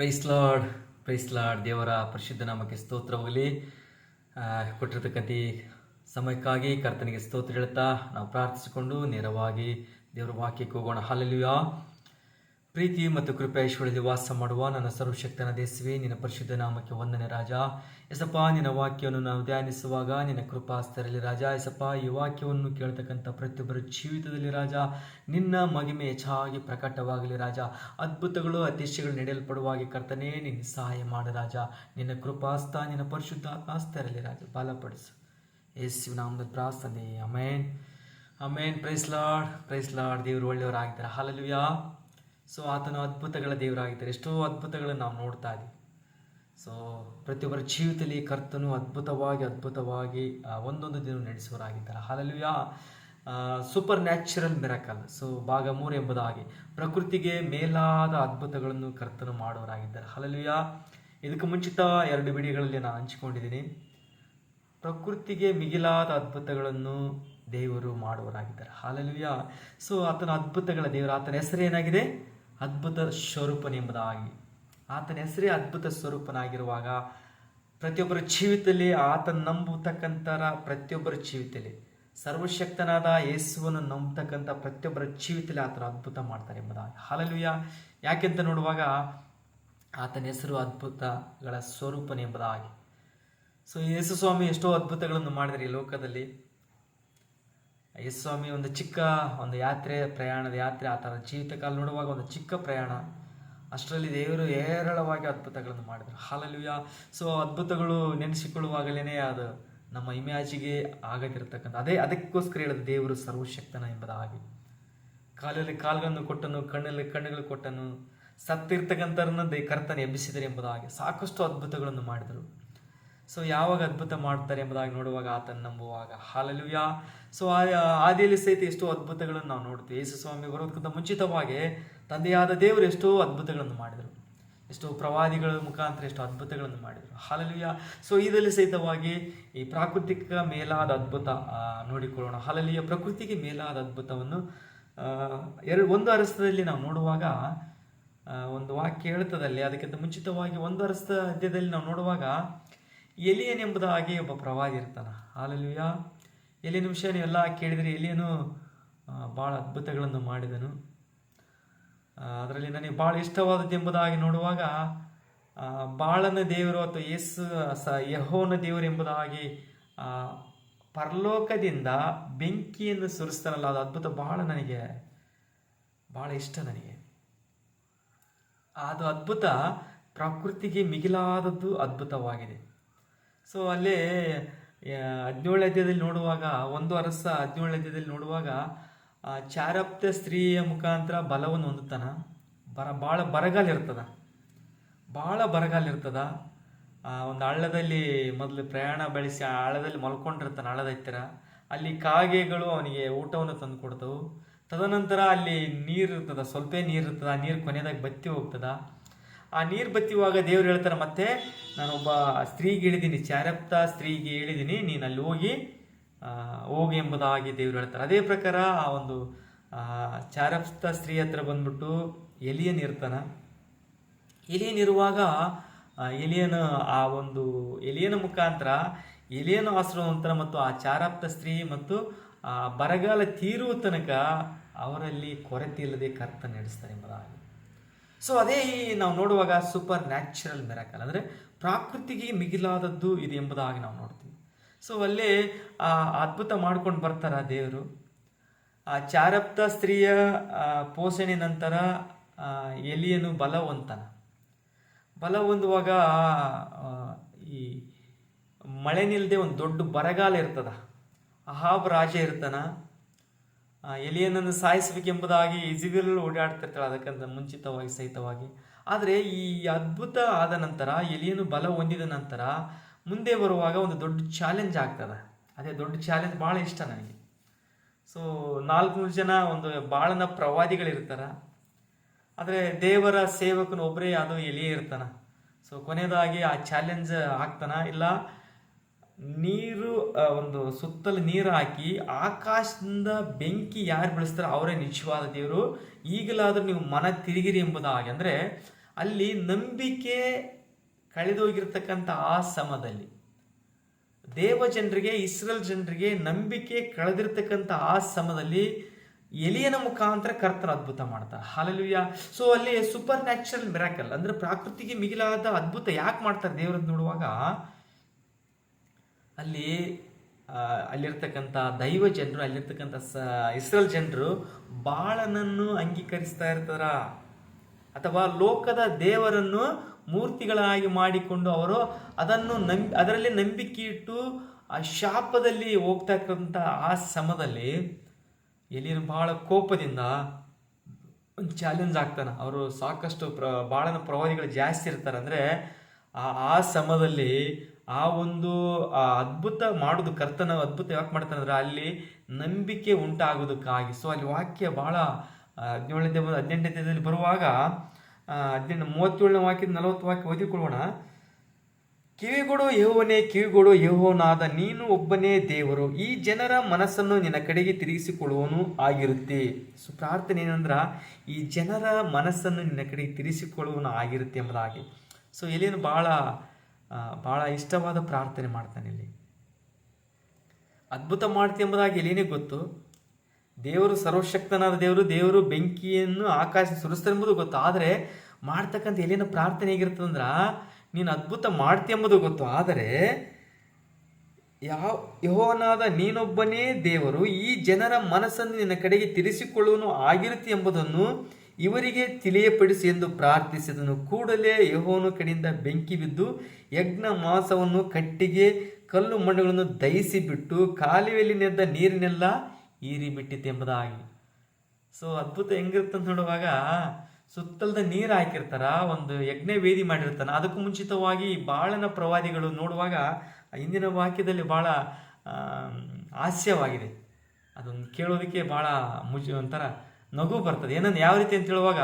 Price lord price lord ದೇವರ ಪರಿಶುದ್ಧ ನಾಮಕ್ಕೆ ಸ್ತೋತ್ರ ಹೋಗಲಿ. ಆ, ಕೊಟ್ಟಿರ್ತಕ್ಕಂಥ ಸಮಯಕ್ಕಾಗಿ ಕರ್ತನಿಗೆ ಸ್ತೋತ್ರ ಹೇಳ್ತಾ ನಾವು ಪ್ರಾರ್ಥಿಸಿಕೊಂಡು ನೇರವಾಗಿ ದೇವರ ವಾಕ್ಯಕ್ಕೆ ಹೋಗೋಣ. ಹಾಲೆಲುಯಾ ಪ್ರೀತಿ ಮತ್ತು ಕೃಪೆ ಐಶ್ವರ್ಯದಲ್ಲಿ ವಾಸ ಮಾಡುವ ನನ್ನ ಸರ್ವಶಕ್ತನ ದೇಶವೇ ನಿನ್ನ ಪರಿಶುದ್ಧ ನಾಮಕ್ಕೆ ವಂದನೆ ರಾಜ. ಎಸಪ್ಪ ನಿನ್ನ ವಾಕ್ಯವನ್ನು ನಾವು ಧ್ಯಾನಿಸುವಾಗ, ನಿನ್ನ ಕೃಪಾಸ್ತರಲ್ಲಿ ರಾಜ. ಎಸಪ್ಪ ಈ ವಾಕ್ಯವನ್ನು ಕೇಳ್ತಕ್ಕಂಥ ಪ್ರತಿಯೊಬ್ಬರ ಜೀವಿತದಲ್ಲಿ ರಾಜ. ನಿನ್ನ ಮಗಿಮೆ ಹೆಚ್ಚಾಗಿ ಪ್ರಕಟವಾಗಲಿ ರಾಜ. ಅದ್ಭುತಗಳು, ಅತಿಶಯಗಳು ನಡೆಯಲ್ಪಡುವಾಗಿ ಕರ್ತನೇ, ನಿನ್ನ ಸಹಾಯ ಮಾಡ ರಾಜ. ನಿನ್ನ ಕೃಪಾಸ್ತ ನಿನ್ನ ಪರಿಶುದ್ಧ ಆಸ್ತರಲ್ಲಿ ರಾಜ. ಬಲಪಡಿಸು. ಯೇಸು ನಾಮದ ಪ್ರಾರ್ಥನೆ. ಅಮೇನ್ ಅಮೇನ್ ಪ್ರೈಸ್ಲಾಡ್ ಪ್ರೈಸ್ಲಾಡ್ ದೇವರು ಒಳ್ಳೆಯವರಾಗಿದ್ದಾರೆ. ಹಾಲಲುಯಾ ಸೊ ಆತನು ಅದ್ಭುತಗಳ ದೇವರಾಗಿದ್ದಾರೆ ಎಷ್ಟೋ ಅದ್ಭುತಗಳನ್ನು ನಾವು ನೋಡ್ತಾ ಇದ್ದೀವಿ. ಸೊ ಪ್ರತಿಯೊಬ್ಬರ ಜೀವಿತದಲ್ಲಿ ಕರ್ತನು ಅದ್ಭುತವಾಗಿ ಅದ್ಭುತವಾಗಿ ಒಂದೊಂದು ದಿನ ನಡೆಸುವರಾಗಿದ್ದಾರೆ hallelujah supernatural miracle so ಭಾಗ ಮೂರು ಎಂಬುದಾಗಿ. ಪ್ರಕೃತಿಗೆ ಮೇಲಾದ ಅದ್ಭುತಗಳನ್ನು ಕರ್ತನು ಮಾಡುವರಾಗಿದ್ದಾರೆ ಹಾಲಲುಯಾ ಇದಕ್ಕೆ ಮುಂಚಿತ ಎರಡು ವಿಡಿಯೋಗಳಲ್ಲಿ ನಾನು ಹಂಚಿಕೊಂಡಿದ್ದೀನಿ. ಪ್ರಕೃತಿಗೆ ಮಿಗಿಲಾದ ಅದ್ಭುತಗಳನ್ನು ದೇವರು ಮಾಡುವರಾಗಿದ್ದಾರೆ ಹಾಲೆಲುಯ ಸೊ ಆತನ ಅದ್ಭುತಗಳ ದೇವರು, ಆತನ ಹೆಸರೇನಾಗಿದೆ ಅದ್ಭುತ ಸ್ವರೂಪನೆಂಬುದಾಗಿ ಆತನ ಹೆಸರೇ ಅದ್ಭುತ ಸ್ವರೂಪನಾಗಿರುವಾಗ ಪ್ರತಿಯೊಬ್ಬರ ಜೀವಿತದಲ್ಲಿ ಆತನ ನಂಬತಕ್ಕಂಥರ ಪ್ರತಿಯೊಬ್ಬರ ಜೀವಿತದಲ್ಲಿ, ಸರ್ವಶಕ್ತನಾದ ಯೇಸುವನ್ನು ನಂಬತಕ್ಕಂಥ ಪ್ರತಿಯೊಬ್ಬರ ಜೀವಿತದಲ್ಲಿ ಆತನ ಅದ್ಭುತ ಮಾಡ್ತಾರೆ ಎಂಬುದಾಗಿ. ಹಾಲಲ್ವಿಯ ಯಾಕೆಂತ ನೋಡುವಾಗ ಆತನ ಹೆಸರು ಅದ್ಭುತಗಳ ಸ್ವರೂಪನೆ ಎಂಬುದಾಗಿ. ಸೊ, ಯೇಸು ಸ್ವಾಮಿ ಎಷ್ಟೋ ಅದ್ಭುತಗಳನ್ನು ಮಾಡಿದರೆ ಈ ಲೋಕದಲ್ಲಿ. ಯೇಸು ಸ್ವಾಮಿ ಒಂದು ಚಿಕ್ಕ ಒಂದು ಯಾತ್ರೆ, ಪ್ರಯಾಣದ ಯಾತ್ರೆ, ಆ ಥರ ಜೀವಿತ ಕಾಲ ನೋಡುವಾಗ ಒಂದು ಚಿಕ್ಕ ಪ್ರಯಾಣ. ಅಷ್ಟರಲ್ಲಿ ದೇವರು ಹೇರಳವಾಗಿ ಅದ್ಭುತಗಳನ್ನು ಮಾಡಿದರು. ಹಾಲಲ್ಲುಯ ಸೊ ಅದ್ಭುತಗಳು ನೆನೆಸಿಕೊಳ್ಳುವಾಗಲೇ ಅದು ನಮ್ಮ ಇಮ್ಯಾಜಿಗೆ ಆಗದಿರತಕ್ಕಂಥ, ಅದೇ ಅದಕ್ಕೋಸ್ಕರ ಹೇಳಿದ ದೇವರು ಸರ್ವಶಕ್ತನ ಎಂಬುದಾಗಿ ಕಾಲಲ್ಲಿ ಕಾಲುಗಳನ್ನು ಕೊಟ್ಟನು, ಕಣ್ಣಲ್ಲಿ ಕಣ್ಣುಗಳು ಕೊಟ್ಟನು ಸತ್ತಿರ್ತಕ್ಕಂಥರನ್ನ ದೇ ಕರ್ತನ ಎಬ್ಬಿಸಿದರು ಎಂಬುದಾಗಿ ಸಾಕಷ್ಟು ಅದ್ಭುತಗಳನ್ನು ಮಾಡಿದರು. ಸೊ ಯಾವಾಗ ಅದ್ಭುತ ಮಾಡ್ತಾರೆ ಎಂಬುದಾಗಿ ನೋಡುವಾಗ ಆತನ ನಂಬುವಾಗ. ಹಾಲಲುಯ ಸೊ ಆದಿಯಲ್ಲಿ ಸಹಿತ ಎಷ್ಟೋ ಅದ್ಭುತಗಳನ್ನು ನಾವು ನೋಡ್ತೀವಿ. ಯೇಸು ಸ್ವಾಮಿ ಬರೋದಕ್ಕಿಂತ ಮುಂಚಿತವಾಗಿ ತಂದೆಯಾದ ದೇವರು ಎಷ್ಟೋ ಅದ್ಭುತಗಳನ್ನು ಮಾಡಿದರು. ಎಷ್ಟೋ ಪ್ರವಾದಿಗಳ ಮುಖಾಂತರ ಎಷ್ಟೋ ಅದ್ಭುತಗಳನ್ನು ಮಾಡಿದರು. ಹಾಲಲುಯ ಸೊ ಇದರಲ್ಲಿ ಸಹಿತವಾಗಿ ಈ ಪ್ರಾಕೃತಿಕ ಮೇಲಾದ ಅದ್ಭುತ ನೋಡಿಕೊಳ್ಳೋಣ. ಹಾಲಲಿಯ ಪ್ರಕೃತಿಗೆ ಮೇಲಾದ ಅದ್ಭುತವನ್ನು ಆ, ಎರಡು ಒಂದು ಅರಸದಲ್ಲಿ ನಾವು ನೋಡುವಾಗ ಒಂದು ವಾಕ್ಯ ಹೇಳ್ತದಲ್ಲಿ ಅದಕ್ಕಿಂತ ಮುಂಚಿತವಾಗಿ ಒಂದು ಅಧ್ಯದಲ್ಲಿ ನಾವು ನೋಡುವಾಗ ಎಲಿಯನ್ ಎಂಬುದಾಗಿ ಒಬ್ಬ ಪ್ರವಾದಿ ಇರ್ತಾನ. ಯಾ ಎಲಿಯನ ವಿಷಯ ನೀವೆಲ್ಲ ಕೇಳಿದರೆ. ಎಲಿಯನು ಭಾಳ ಅದ್ಭುತಗಳನ್ನು ಮಾಡಿದನು. ಅದರಲ್ಲಿ ನನಗೆ ಭಾಳ ಇಷ್ಟವಾದದ್ದು ಎಂಬುದಾಗಿ ನೋಡುವಾಗ ಬಾಳನ ದೇವರು ಅಥವಾ ಯೇಸು, ಸ ಯಹೋನ ದೇವರು ಎಂಬುದಾಗಿ ಪರಲೋಕದಿಂದ ಬೆಂಕಿಯನ್ನು ಸುರಿಸ್ತಾನಲ್ಲ. ಅದು ಅದ್ಭುತ. ಭಾಳ ನನಗೆ ಭಾಳ ಇಷ್ಟ ನನಗೆ. ಅದು ಅದ್ಭುತ. ಪ್ರಕೃತಿಗೆ ಮಿಗಿಲಾದದ್ದು ಅದ್ಭುತವಾಗಿದೆ. ಸೊ ಅಲ್ಲಿ ಹದಿನೇಳು ಅಧ್ಯಾಯದಲ್ಲಿ ನೋಡುವಾಗ, ಒಂದು ಅರಸ ಹದಿನೇಳು ಅಧ್ಯಾಯದಲ್ಲಿ ನೋಡುವಾಗ ಚಾರಪ್ತ ಸ್ತ್ರೀಯ ಮುಖಾಂತರ ಬಲವನ್ನು ಹೊಂದುತ್ತಾನ. ಬರ ಭಾಳ ಬರಗಾಲ ಇರ್ತದ. ಭಾಳ ಬರಗಾಲ ಇರ್ತದ. ಒಂದು ಹಳ್ಳದಲ್ಲಿ ಮೊದಲು ಪ್ರಯಾಣ ಬೆಳೆಸಿ, ಆ ಹಳ್ಳದಲ್ಲಿ ಮಲ್ಕೊಂಡಿರ್ತಾನೆ ಹಳ್ಳದ ಹತ್ತಿರ. ಅಲ್ಲಿ ಕಾಗೆಗಳು ಅವನಿಗೆ ಊಟವನ್ನು ತಂದು ಕೊಡ್ತವು. ತದನಂತರ ಅಲ್ಲಿ ನೀರು ಇರ್ತದ, ಸ್ವಲ್ಪ ನೀರು ಇರ್ತದ. ಆ ನೀರು ಕೊನೆಯದಾಗ ಬತ್ತಿ ಹೋಗ್ತದ. ಆ ನೀರು ಬತ್ತಿವಾಗ ದೇವ್ರು ಹೇಳ್ತಾರೆ, ಮತ್ತೆ ನಾನೊಬ್ಬ ಸ್ತ್ರೀಗೆ ಇಳಿದೀನಿ ಚಾರಪ್ತ ಸ್ತ್ರೀಗೆ ಹೇಳಿದೀನಿ, ನೀನು ಅಲ್ಲಿ ಹೋಗಿ ಹೋಗಿ ಎಂಬುದಾಗಿ ದೇವ್ರು ಹೇಳ್ತಾರೆ. ಅದೇ ಪ್ರಕಾರ ಆ ಒಂದು ಚಾರಪ್ತ ಸ್ತ್ರೀ ಹತ್ರ ಬಂದ್ಬಿಟ್ಟು ಎಲಿಯನ್ ಇರ್ತಾನ. ಎಲಿಯನ್ ಇರುವಾಗ ಎಲಿಯನ್ ಎಲಿಯನ, ಆ ಒಂದು ಎಲಿಯನ ಮುಖಾಂತರ ಎಲಿಯನ ಆಶ್ರಮವಂತರ ಮತ್ತು ಆ ಚಾರಾಪ್ತ ಸ್ತ್ರೀ ಮತ್ತು ಆ ಬರಗಾಲ ತೀರುವ ತನಕ ಅವರಲ್ಲಿ ಕೊರತೆ ಇಲ್ಲದೆ ಕರ್ತ ನಡೆಸ್ತಾರೆ ಎಂಬುದಾಗಿ. ಸೊ ಅದೇ ಈ ನಾವು ನೋಡುವಾಗ ಸೂಪರ್ ನ್ಯಾಚುರಲ್ ಮೆರಾಕಲ್ ಅಂದರೆ ಪ್ರಾಕೃತಿಗೆ ಮಿಗಿಲಾದದ್ದು ಇದು ಎಂಬುದಾಗಿ ನಾವು ನೋಡ್ತೀವಿ. ಸೊ ಅಲ್ಲೇ, ಆ, ಅದ್ಭುತ ಮಾಡ್ಕೊಂಡು ಬರ್ತಾರ ದೇವರು. ಆ, ಚಾರಪ್ತ ಸ್ತ್ರೀಯ ಪೋಷಣೆ ನಂತರ ಎಲಿಯನು ಬಲ ಬಲವಂತನ. ಬಲ ಹೊಂದುವಾಗ ಈ ಮಳೆ ನಿಲ್ಲದೆ ಒಂದು ದೊಡ್ಡ ಬರಗಾಲ ಇರ್ತದ. ಅಹಾಬ್ ರಾಜ ಇರ್ತಾನ. ಎಲಿಯನನ್ನು ಸಾಯಿಸಬೇಕೆಂಬುದಾಗಿ ಇಜಿಬೆಲ್ ಓಡಾಡ್ತಿರ್ತಾಳೆ, ಅದಕ್ಕಂತ ಮುಂಚಿತವಾಗಿ ಸಹಿತವಾಗಿ. ಆದರೆ ಈ ಅದ್ಭುತ ಆದ ನಂತರ ಎಲಿಯನು ಬಲ ಹೊಂದಿದ ನಂತರ ಮುಂದೆ ಬರುವಾಗ ಒಂದು ದೊಡ್ಡ ಚಾಲೆಂಜ್ ಆಗ್ತದೆ. ಅದೇ ದೊಡ್ಡ ಚಾಲೆಂಜ್ ಭಾಳ ಇಷ್ಟ ನನಗೆ. ಸೊ ನಾಲ್ಕುನೂರು ಜನ ಒಂದು ಬಾಳನ ಪ್ರವಾದಿಗಳಿರ್ತಾರೆ. ಆದರೆ ದೇವರ ಸೇವಕನು ಒಬ್ಬರೇ ಅದು ಎಲಿಯೇ ಇರ್ತಾನೆ. ಸೊ ಕೊನೆಯದಾಗಿ ಆ ಚಾಲೆಂಜ್ ಆಗ್ತಾನ, ಇಲ್ಲ ನೀರು ಒಂದು ಸುತ್ತಲೂ ನೀರು ಹಾಕಿ ಆಕಾಶದಿಂದ ಬೆಂಕಿ ಯಾರು ಬೆಳೆಸ್ತಾರೆ ಅವರೇ ನಿಜವಾದ ದೇವರು. ಈಗಲಾದರೂ ನೀವು ಮನ ತಿರುಗಿರಿ ಎಂಬುದಾಗಿ. ಅಂದರೆ ಅಲ್ಲಿ ನಂಬಿಕೆ ಕಳೆದೋಗಿರ್ತಕ್ಕಂಥ ಆ ಸಮದಲ್ಲಿ ದೇವ ಜನರಿಗೆ ಇಸ್ರೇಲ್ ಜನರಿಗೆ ನಂಬಿಕೆ ಕಳೆದಿರ್ತಕ್ಕಂಥ ಆ ಸಮದಲ್ಲಿ ಎಲಿಯನ ಮುಖಾಂತರ ಕರ್ತರ ಅದ್ಭುತ ಮಾಡ್ತಾರೆ ಹಾಲೆಲುಯ್ಯ ಸೊ ಅಲ್ಲಿ ಸೂಪರ್ ನ್ಯಾಚುರಲ್ ಮಿರಾಕಲ್ ಅಂದ್ರೆ ಪ್ರಾಕೃತಿಗೆ ಮಿಗಿಲಾದ ಅದ್ಭುತ ಯಾಕೆ ಮಾಡ್ತಾರೆ ದೇವರನ್ನು ನೋಡುವಾಗ ಅಲ್ಲಿ ಅಲ್ಲಿರ್ತಕ್ಕಂಥ ದೈವ ಜನರು, ಅಲ್ಲಿರ್ತಕ್ಕಂಥ ಸ ಇಸ್ರೇಲ್ ಜನರು ಬಾಳನನ್ನು ಅಂಗೀಕರಿಸ್ತಾ ಇರ್ತಾರ. ಅಥವಾ ಲೋಕದ ದೇವರನ್ನು ಮೂರ್ತಿಗಳಾಗಿ ಮಾಡಿಕೊಂಡು ಅವರು ಅದನ್ನು ನಂಬಿ, ಅದರಲ್ಲಿ ನಂಬಿಕೆ ಇಟ್ಟು ಆ ಶಾಪದಲ್ಲಿ ಹೋಗ್ತಾ ಇರ್ತಕ್ಕಂಥ ಆ ಸಮದಲ್ಲಿ ಎಲ್ಲಿನ ಬಹಳ ಕೋಪದಿಂದ ಒಂದು ಚಾಲೆಂಜ್ ಆಗ್ತಾನೆ. ಅವರು ಸಾಕಷ್ಟು ಪ್ರ, ಬಾಳನ ಪ್ರವಾದಿಗಳು ಜಾಸ್ತಿ ಇರ್ತಾರೆ ಅಂದರೆ ಆ ಆ ಸಮಯದಲ್ಲಿ ಆ ಒಂದು ಅದ್ಭುತ ಮಾಡೋದು, ಕರ್ತನ ಅದ್ಭುತ ಯಾಕೆ ಮಾಡ್ತಾನೆ ಅಂದ್ರೆ ಅಲ್ಲಿ ನಂಬಿಕೆ ಉಂಟಾಗೋದಕ್ಕಾಗಿ. ಸೊ ಅಲ್ಲಿ ವಾಕ್ಯ ಭಾಳ ಹದಿನೇಳನೇ ಹದಿನೆಂಟನೇ ದಿನದಲ್ಲಿ ಬರುವಾಗ ಹದಿನೆಂಟು, ಮೂವತ್ತೇಳನೇ ವಾಕ್ಯದ ನಲವತ್ತು ವಾಕ್ಯ ಓದಿಕೊಳ್ಳೋಣ. ಕಿವಿಗೊಡು ಯೆಹೋವನೇ, ಕಿವಿಗೊಡು ಯೋವನಾದ ನೀನು ಒಬ್ಬನೇ ದೇವರು. ಈ ಜನರ ಮನಸ್ಸನ್ನು ನಿನ್ನ ಕಡೆಗೆ ತಿರುಗಿಸಿಕೊಳ್ಳುವನು ಆಗಿರುತ್ತೆ. ಸೊ ಪ್ರಾರ್ಥನೆ ಏನಂದ್ರೆ, ಈ ಜನರ ಮನಸ್ಸನ್ನು ನಿನ್ನ ಕಡೆಗೆ ತಿರುಗಿಸಿಕೊಳ್ಳುವನು ಆಗಿರುತ್ತೆ ಎಂಬುದಾಗಿ. ಸೊ ಎಲ್ಲಿನ ಭಾಳ ಭಾಳ ಇಷ್ಟವಾದ ಪ್ರಾರ್ಥನೆ ಮಾಡ್ತಾನೆ ಇಲ್ಲಿ. ಅದ್ಭುತ ಮಾಡ್ತಿ ಎಂಬುದಾಗಿ ಎಲ್ಲಿನೇ ಗೊತ್ತು. ದೇವರು ಸರ್ವಶಕ್ತನಾದ ದೇವರು ದೇವರು ಬೆಂಕಿಯನ್ನು ಆಕಾಶ ಸುರಿಸ್ತಾರೆ ಎಂಬುದು ಗೊತ್ತು. ಆದರೆ ಮಾಡ್ತಕ್ಕಂಥ ಎಲ್ಲಿನ ಪ್ರಾರ್ಥನೆ ಹೇಗಿರ್ತದಂದ್ರ ನೀನು ಅದ್ಭುತ ಮಾಡ್ತೀಯ ಎಂಬುದು ಗೊತ್ತು. ಆದರೆ ಯಾವ ಯಹೋವನಾದ ನೀನೊಬ್ಬನೇ ದೇವರು, ಈ ಜನರ ಮನಸ್ಸನ್ನು ನಿನ್ನ ಕಡೆಗೆ ತಿರಿಸಿಕೊಳ್ಳುವನು ಆಗಿರುತ್ತೆ ಎಂಬುದನ್ನು ಇವರಿಗೆ ತಿಳಿಯಪಡಿಸಿ ಎಂದು ಪ್ರಾರ್ಥಿಸಿದನು. ಕೂಡಲೇ ಯಹೋನು ಕಡೆಯಿಂದ ಬೆಂಕಿ ಬಿದ್ದು ಯಜ್ಞ ಮಾಂಸವನ್ನು ಕಟ್ಟಿಗೆ ಕಲ್ಲು ಮಣ್ಣುಗಳನ್ನು ದಹಿಸಿ ಬಿಟ್ಟು ಕಾಲುವೆಯಲ್ಲಿ ನೆದ್ದ ನೀರಿನೆಲ್ಲ ಈರಿಬಿಟ್ಟಿತ್ತು ಎಂಬುದಾಗಿ. ಸೊ ಅದ್ಭುತ ಹೆಂಗಿರುತ್ತೆ ನೋಡುವಾಗ ಸುತ್ತಲದ ನೀರು ಹಾಕಿರ್ತಾರ, ಒಂದು ಯಜ್ಞ ವೇದಿ ಮಾಡಿರ್ತಾನೆ. ಅದಕ್ಕೂ ಮುಂಚಿತವಾಗಿ ಬಾಳನ ಪ್ರವಾದಿಗಳು ನೋಡುವಾಗ ಇಂದಿನ ವಾಕ್ಯದಲ್ಲಿ ಭಾಳ ಹಾಸ್ಯವಾಗಿದೆ. ಅದೊಂದು ಕೇಳೋದಕ್ಕೆ ಭಾಳ ಮುಜ ಒಂಥರ ನಗು ಬರ್ತದೆ. ಏನಂದ್ರೆ ಯಾವ ರೀತಿ ಅಂತ ಹೇಳುವಾಗ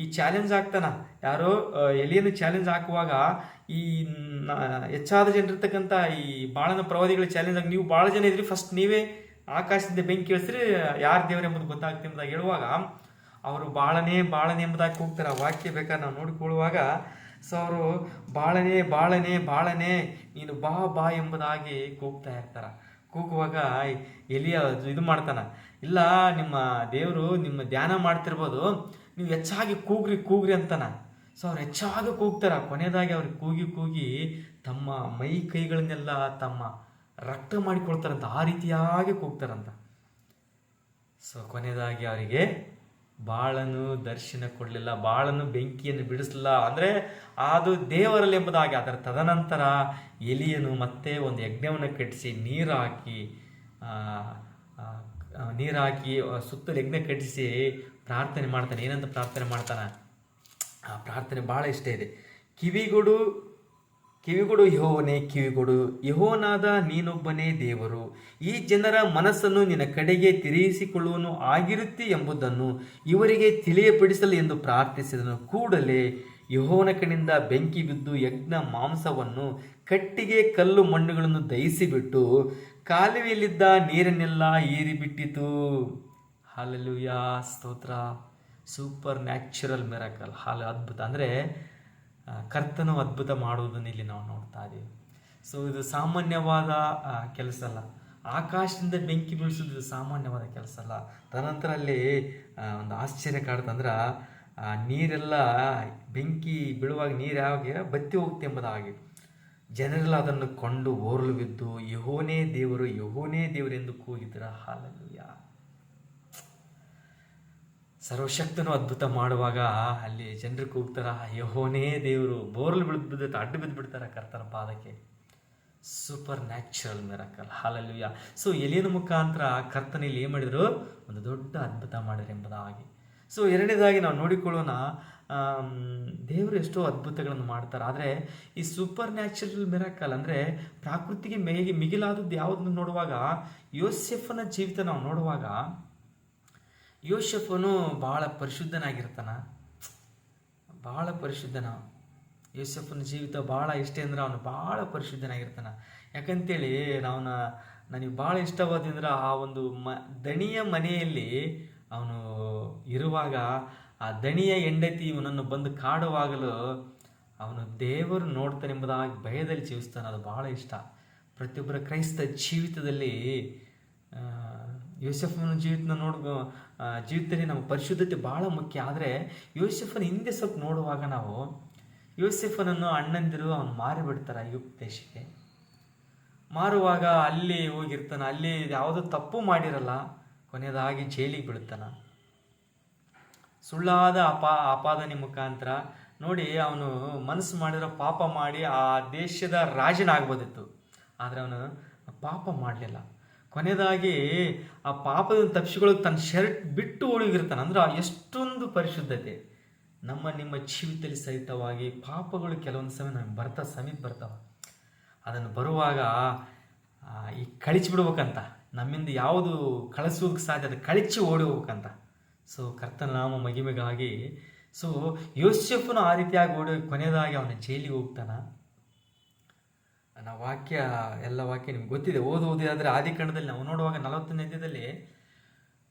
ಈ ಚಾಲೆಂಜ್ ಆಗ್ತಾನ. ಯಾರೋ ಎಲೆಯನ್ನು ಚಾಲೆಂಜ್ ಹಾಕುವಾಗ ಈ ಹೆಚ್ಚಾದ ಜನರಿರ್ತಕ್ಕಂಥ ಈ ಬಾಳನ ಪ್ರವಾದಿಗಳ ಚಾಲೆಂಜ್ ಆಗಿ ನೀವು ಭಾಳ ಜನ ಇದ್ರಿ. ಫಸ್ಟ್ ನೀವೇ ಆಕಾಶದಿಂದ ಬೆಂಕಿ ಇಳಿಸ್ರಿ ಯಾರು ದೇವ್ರ ಎಂಬುದು ಗೊತ್ತಾಗುತ್ತೆ ಎಂಬುದಾಗಿ ಹೇಳುವಾಗ ಅವರು ಬಾಳನೇ ಬಾಳನೆ ಎಂಬುದಾಗಿ ಕೂಗ್ತಾರೆ. ಆ ವಾಕ್ಯ ಬೇಕಾದ್ರೆ ನಾವು ನೋಡಿಕೊಳ್ಳುವಾಗ ಸೊ ಅವರು ಬಾಳನೇ ಬಾಳನೆ ಬಾಳನೆ ನೀನು ಬಾ ಬಾ ಎಂಬುದಾಗಿ ಕೂಗ್ತಾ ಇರ್ತಾರ. ಕೂಗುವಾಗ ಎಲಿಯ ಇದು ಮಾಡ್ತಾನ. ಇಲ್ಲ, ನಿಮ್ಮ ದೇವರು ನಿಮ್ಮ ಧ್ಯಾನ ಮಾಡ್ತಿರ್ಬೋದು, ನೀವು ಹೆಚ್ಚಾಗಿ ಕೂಗ್ರಿ ಕೂಗ್ರಿ ಅಂತಾನ. ಸೊ ಅವ್ರು ಹೆಚ್ಚಾಗಿ ಕೂಗ್ತಾರೆ. ಕೊನೆಯದಾಗಿ ಅವ್ರಿಗೆ ಕೂಗಿ ಕೂಗಿ ತಮ್ಮ ಮೈ ಕೈಗಳನ್ನೆಲ್ಲ ತಮ್ಮ ರಕ್ತ ಮಾಡಿಕೊಳ್ತಾರಂತ, ಆ ರೀತಿಯಾಗಿ ಕೂಗ್ತಾರಂತ. ಸೊ ಕೊನೆಯದಾಗಿ ಅವರಿಗೆ ಬಾಳನು ದರ್ಶನ ಕೊಡಲಿಲ್ಲ ಬಾಳನು ಬೆಂಕಿಯನ್ನು ಬಿಡಿಸಲಿಲ್ಲ. ಅಂದರೆ ಅದು ದೇವರಲ್ಲಿ ಎಂಬುದಾಗಿ, ಅದರ ತದನಂತರ ಎಲಿಯನು ಮತ್ತೆ ಒಂದು ಯಜ್ಞವನ್ನು ಕಟ್ಟಿಸಿ ನೀರು ಹಾಕಿ ನೀರು ಹಾಕಿ ಸುತ್ತಲೂ ಎಗ್ನೆ ಕಟ್ಟಿಸಿ ಪ್ರಾರ್ಥನೆ ಮಾಡ್ತಾನೆ. ಏನಂತ ಪ್ರಾರ್ಥನೆ ಮಾಡ್ತಾನೆ? ಆ, ಪ್ರಾರ್ಥನೆ ಭಾಳ ಇಷ್ಟ ಇದೆ. ಕಿವಿಗೊಡು ಕಿವಿಗೊಡು ಯಹೋವನೇ, ಕಿವಿಗೊಡು. ಯಹೋನಾದ ನೀನೊಬ್ಬನೇ ದೇವರು. ಈ ಜನರ ಮನಸ್ಸನ್ನು ನಿನ್ನ ಕಡೆಗೆ ತಿರುಗಿಸಿಕೊಳ್ಳುವನು ಆಗಿರುತ್ತಿ ಎಂಬುದನ್ನು ಇವರಿಗೆ ತಿಳಿಯಪಡಿಸಲು ಎಂದು ಪ್ರಾರ್ಥಿಸಿದನು. ಕೂಡಲೇ ಯಹೋವನ ಕಡೆಯಿಂದ ಬೆಂಕಿ ಬಿದ್ದು ಯಜ್ಞ ಮಾಂಸವನ್ನು ಕಟ್ಟಿಗೆ ಕಲ್ಲು ಮಣ್ಣುಗಳನ್ನು ದಹಿಸಿಬಿಟ್ಟು ಕಾಲುವೆಯಲ್ಲಿದ್ದ ನೀರನ್ನೆಲ್ಲ ಈರಿಬಿಟ್ಟಿತು ಹಾಲೆಲ್ಲೂಯ್ಯ ಸ್ತೋತ್ರ. Supernatural miracle. ಹಾಲು ಅದ್ಭುತ. ಅಂದರೆ ಕರ್ತನು ಅದ್ಭುತ ಮಾಡುವುದನ್ನು ಇಲ್ಲಿ ನಾವು ನೋಡ್ತಾ ಇದ್ದೀವಿ ಸೊ ಇದು ಸಾಮಾನ್ಯವಾದ ಕೆಲಸ ಅಲ್ಲ. ಆಕಾಶದಿಂದ ಬೆಂಕಿ ಬೀಳಿಸೋದು ಸಾಮಾನ್ಯವಾದ ಕೆಲಸ ಅಲ್ಲ. ತದನಂತರ ಅಲ್ಲಿ ಒಂದು ಆಶ್ಚರ್ಯ ಕಾಡ್ತಂದ್ರೆ ನೀರೆಲ್ಲ ಬೆಂಕಿ ಬೀಳುವಾಗ ನೀರು ಯಾವಾಗ ಬತ್ತಿ ಹೋಗುತ್ತೆ ಎಂಬುದಾಗಿ ಜನರೆಲ್ಲ ಅದನ್ನು ಕೊಂಡು ಓರ್ಲು ಬಿದ್ದು ಯಹೋನೇ ದೇವರು ಯಹೋನೇ ದೇವರೆಂದು ಕೂಗಿದ್ರ ಹಾಲಲ್ಲೂಯ ಸರ್ವಶಕ್ತನು ಅದ್ಭುತ ಮಾಡುವಾಗ ಅಲ್ಲಿ ಜನರು ಕೂಗ್ತಾರ ಯಹೋನೇ ದೇವರು, ಬೋರ್ಲ್ ಬಿದ್ದು ಬಿದ್ದು ಅಡ್ಡು ಬಿದ್ದು ಬಿಡ್ತಾರ ಕರ್ತನ ಪಾದಕ್ಕೆ. Supernatural miracle hallelujah so ಎಲಿಯನ ಮುಖಾಂತರ ಕರ್ತನಲ್ಲಿ ಏನು ಮಾಡಿದ್ರು? ಒಂದು ದೊಡ್ಡ ಅದ್ಭುತ ಮಾಡಿದ್ರು ಎಂಬುದಾಗಿ. ಸೊ ಎರಡನೇದಾಗಿ ನಾವು ನೋಡಿಕೊಳ್ಳೋಣ ದೇವರು ಎಷ್ಟೋ ಅದ್ಭುತಗಳನ್ನು ಮಾಡ್ತಾರೆ. ಆದರೆ ಈ ಸೂಪರ್ ನ್ಯಾಚುರಲ್ ಮಿರಕಲ್ ಅಂದರೆ ಪ್ರಾಕೃತಿಗೆ ಮೇಗೆ, ಮಿಗಿಲಾದದ್ದು ಯಾವುದನ್ನು ನೋಡುವಾಗ, ಯೋಸೆಫನ ಜೀವಿತ ನಾವು ನೋಡುವಾಗ ಯೋಸೆಫನು ಭಾಳ ಪರಿಶುದ್ಧನಾಗಿರ್ತಾನ. ಭಾಳ ಪರಿಶುದ್ಧನ ಯೋಸೆಫನ ಜೀವಿತ ಭಾಳ ಇಷ್ಟ ಅಂದ್ರೆ ಅವನು ಭಾಳ ಪರಿಶುದ್ಧನಾಗಿರ್ತಾನ. ಯಾಕಂತೇಳಿ ಅವನ ನನಗೆ ಭಾಳ ಇಷ್ಟವಾದಂದ್ರೆ ಆ ಒಂದು ಮ, ದಣಿಯ ಮನೆಯಲ್ಲಿ ಅವನು ಇರುವಾಗ ಆ ದಣಿಯ ಹೆಂಡತಿ ಇವನನ್ನು ಬಂದು ಕಾಡುವಾಗಲೂ ಅವನು ದೇವರು ನೋಡ್ತಾನೆಂಬುದಾಗಿ ಭಯದಲ್ಲಿ ಜೀವಿಸ್ತಾನೆ. ಅದು ಬಹಳ ಇಷ್ಟ. ಪ್ರತಿಯೊಬ್ಬರ ಕ್ರೈಸ್ತ ಜೀವಿತದಲ್ಲಿ ಯೋಸೆಫನ ಜೀವಿತನ ನೋಡ್ಕೊ ಜೀವಿತದಲ್ಲಿ ನಮ್ಮ ಪರಿಶುದ್ಧತೆ ಭಾಳ ಮುಖ್ಯ. ಆದರೆ ಯೋಸೆಫನ ಹಿಂದೆ ಸ್ವಲ್ಪ ನೋಡುವಾಗ ನಾವು ಯೋಸೆಫನನ್ನು ಅಣ್ಣಂದಿರು ಅವನು ಮಾರಿಬಿಡ್ತಾರೆ ಯುಕ್ತ ದೇಶಕ್ಕೆ. ಮಾರುವಾಗ ಅಲ್ಲಿ ಹೋಗಿರ್ತಾನೆ, ಅಲ್ಲಿ ಯಾವುದೋ ತಪ್ಪು ಮಾಡಿರಲ್ಲ, ಕೊನೆಯದಾಗಿ ಜೈಲಿಗೆ ಬೀಳ್ತಾನ. ಸುಳ್ಳಾದ ಅಪಾ ಆಪಾದನೆ ಮುಖಾಂತರ ನೋಡಿ ಅವನು ಮನಸ್ಸು ಮಾಡಿರೋ ಪಾಪ ಮಾಡಿ ಆ ದೇಶದ ರಾಜನಾಗ್ಬೋದಿತ್ತು. ಆದರೆ ಅವನು ಪಾಪ ಮಾಡಲಿಲ್ಲ. ಕೊನೆಯದಾಗಿ ಆ ಪಾಪದಿಂದ ತಪ್ಪಿಸಿಕೊಳ್ಳೋಕೆ ತನ್ನ ಶರ್ಟ್ ಬಿಟ್ಟು ಒಳಗಿರ್ತಾನೆ ಅಂದ್ರೆ ಎಷ್ಟೊಂದು ಪರಿಶುದ್ಧತೆ ನಮ್ಮ ನಿಮ್ಮ ಜೀವಿತದಲ್ಲಿ ಸಹಿತವಾಗಿ ಪಾಪಗಳು ಕೆಲವೊಂದು ಸಮಯ ನಮಗೆ ಬರ್ತಾ, ಸಮೀಪ ಬರ್ತಾವೆ. ಅದನ್ನು ಬರುವಾಗ ಈ ಕಳಿಸಿ ಬಿಡ್ಬೇಕಂತ, ನಮ್ಮಿಂದ ಯಾವುದು ಕಳಿಸೋದಕ್ಕೆ ಸಾಧ್ಯ, ಅದು ಕಳಿಸಿ ಓಡಿ ಹೋಗ್ಬೇಕಂತ. ಸೊ ಕರ್ತನ ನಾಮ ಮಗಿಮೆಗಾಗಿ ಸೊ ಯೋಸೆಫನು ಆ ರೀತಿಯಾಗಿ ಓಡಿ ಕೊನೆಯದಾಗಿ ಅವನ ಜೈಲಿಗೆ ಹೋಗ್ತಾನ. ನನ್ನ ವಾಕ್ಯ, ಎಲ್ಲ ವಾಕ್ಯ ನಿಮ್ಗೆ ಗೊತ್ತಿದೆ. ಓದು, ಓದಿ ಆದರೆ ಕಣದಲ್ಲಿ ನಾವು ನೋಡುವಾಗ ನಲವತ್ತನೇ ಅಧ್ಯದಲ್ಲಿ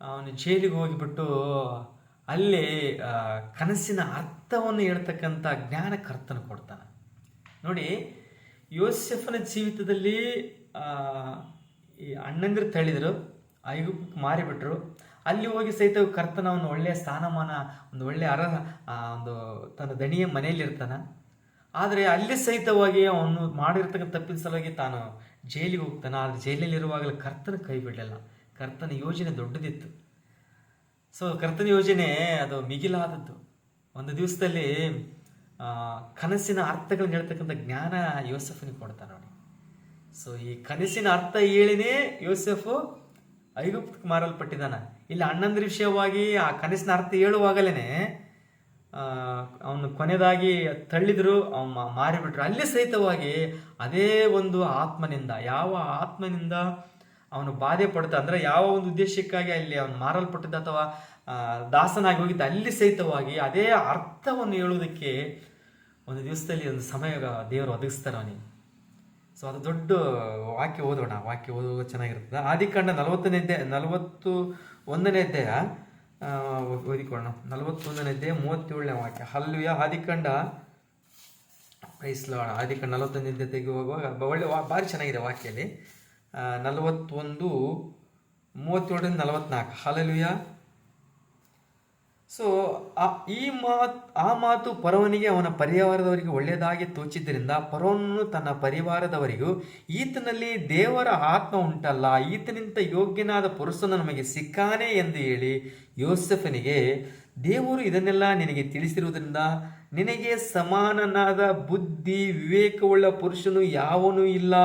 ಅವನು ಜೈಲಿಗೆ ಹೋಗಿಬಿಟ್ಟು ಅಲ್ಲಿ ಕನಸಿನ ಅರ್ಥವನ್ನು ಹೇಳ್ತಕ್ಕಂಥ ಜ್ಞಾನ ಕರ್ತನ ಕೊಡ್ತಾನೆ. ನೋಡಿ, ಯೋಸೆಫನ ಜೀವಿತದಲ್ಲಿ ಈ ಅಣ್ಣಂದಿರು ತಳ್ಳಿದರು, ಐಗುಪ್ತಕ್ಕೆ ಮಾರಿಬಿಟ್ರು. ಅಲ್ಲಿ ಹೋಗಿ ಸಹಿತ ಕರ್ತನ ಒಂದು ಒಳ್ಳೆಯ ಸ್ಥಾನಮಾನ, ಒಂದು ಒಳ್ಳೆಯ ಅರ ಒಂದು ತನ್ನ ದಣಿಯ ಮನೆಯಲ್ಲಿ ಇರ್ತಾನೆ ಆದರೆ ಅಲ್ಲಿ ಸಹಿತವಾಗಿ ಅವನು ಮಾಡಿರ್ತಕ್ಕಂಥ ತಪ್ಪಿನ ಸಲುವಾಗಿ ತಾನು ಜೈಲಿಗೆ ಹೋಗ್ತಾನೆ. ಆದರೆ ಜೈಲಲ್ಲಿರುವಾಗಲೇ ಕರ್ತನ ಕೈ ಬಿಡಲಿಲ್ಲ. ಕರ್ತನ ಯೋಜನೆ ದೊಡ್ಡದಿತ್ತು. ಸೊ ಕರ್ತನ ಯೋಜನೆ ಅದು ಮಿಗಿಲಾದದ್ದು. ಒಂದು ದಿವಸದಲ್ಲಿ ಕನಸಿನ ಅರ್ಥಗಳನ್ನ ಹೇಳ್ತಕ್ಕಂಥ ಜ್ಞಾನ ಯೋಸೆಫನಿಗೆ ಕೊಡ್ತಾನೆ ನೋಡಿ. ಸೊ ಈ ಕನಸಿನ ಅರ್ಥ ಹೇಳಿನೇ ಯೋಸೆಫು ಐಗುಪ್ತಕ್ಕೆ ಮಾರಲ್ಪಟ್ಟಿದ್ದಾನೆ. ಇಲ್ಲಿ ಅಣ್ಣಂದ್ರ ವಿಷಯವಾಗಿ ಆ ಕನಸಿನ ಅರ್ಥ ಹೇಳುವಾಗಲೇ ಅವನು ಕೊನೆಯದಾಗಿ ತಳ್ಳಿದ್ರು, ಅವನು ಮಾರಿಬಿಟ್ರು. ಅಲ್ಲಿ ಸಹಿತವಾಗಿ ಅದೇ ಒಂದು ಆತ್ಮನಿಂದ, ಯಾವ ಆತ್ಮನಿಂದ ಅವನು ಬಾಧೆ ಪಡ್ತ, ಅಂದ್ರೆ ಯಾವ ಒಂದು ಉದ್ದೇಶಕ್ಕಾಗಿ ಅಲ್ಲಿ ಅವನು ಮಾರಲ್ಪಟ್ಟಿದ್ದ ಅಥವಾ ದಾಸನಾಗಿ ಹೋಗಿದ್ದ, ಅಲ್ಲಿ ಸಹಿತವಾಗಿ ಅದೇ ಅರ್ಥವನ್ನು ಹೇಳುವುದಕ್ಕೆ ಒಂದು ದಿವಸದಲ್ಲಿ ಒಂದು ಸಮಯ ದೇವರು ಒದಗಿಸ್ತಾರೆ ಅವನಿಗೆ. ಸೊ ಅದು ದೊಡ್ಡ ವಾಕ್ಯ ಓದೋಣ. ವಾಕ್ಯ ಓದುವಾಗ ಚೆನ್ನಾಗಿರ್ತದೆ. ಆದಿಕಾಂಡ ನಲವತ್ತನೇ ಅಧ್ಯಾಯ, ನಲವತ್ತು ಒಂದನೇ ಅಧ್ಯಾಯ ಓದಿಕೊಳ್ಳೋಣ. ನಲವತ್ತೊಂದನೇ ಅಧ್ಯಾಯ, ಮೂವತ್ತೇಳನೇ ವಾಕ್ಯ. ಹಲ್ಲುಯ ಆದಿಕಂಡ. ಪ್ರೈಸ್ಲಾಡ ಆದಿಕಂಡ ನಲವತ್ತೊಂದನೇ ತೆಗೆಯುವಾಗ ಒಳ್ಳೆ ವಾ, ಭಾರಿ ಚೆನ್ನಾಗಿದೆ ವಾಕ್ಯಲ್ಲಿ ನಲವತ್ತೊಂದು, ಮೂವತ್ತೇಳರಿಂದ ನಲವತ್ನಾಲ್ಕು. ಹಲಲುಯ ಸೊ ಈ ಮಾತು, ಆ ಮಾತು ಪರವನಿಗೆ ಅವನ ಪರಿವಾರದವರಿಗೆ ಒಳ್ಳೆಯದಾಗಿ ತೋಚಿದ್ದರಿಂದ ಪರವನು ತನ್ನ ಪರಿವಾರದವರಿಗೂ, ಈತನಲ್ಲಿ ದೇವರ ಆತ್ಮ ಉಂಟಲ್ಲ ಈತನಿಂದ ಯೋಗ್ಯನಾದ ಪುರುಷನು ನಮಗೆ ಸಿಕ್ಕಾನೆ ಎಂದು ಹೇಳಿ ಯೋಸೆಫನಿಗೆ, ದೇವರು ಇದನ್ನೆಲ್ಲ ನಿನಗೆ ತಿಳಿಸಿರುವುದರಿಂದ ನಿನಗೆ ಸಮಾನನಾದ ಬುದ್ಧಿ ವಿವೇಕವುಳ್ಳ ಪುರುಷನು ಯಾವನೂ ಇಲ್ಲ.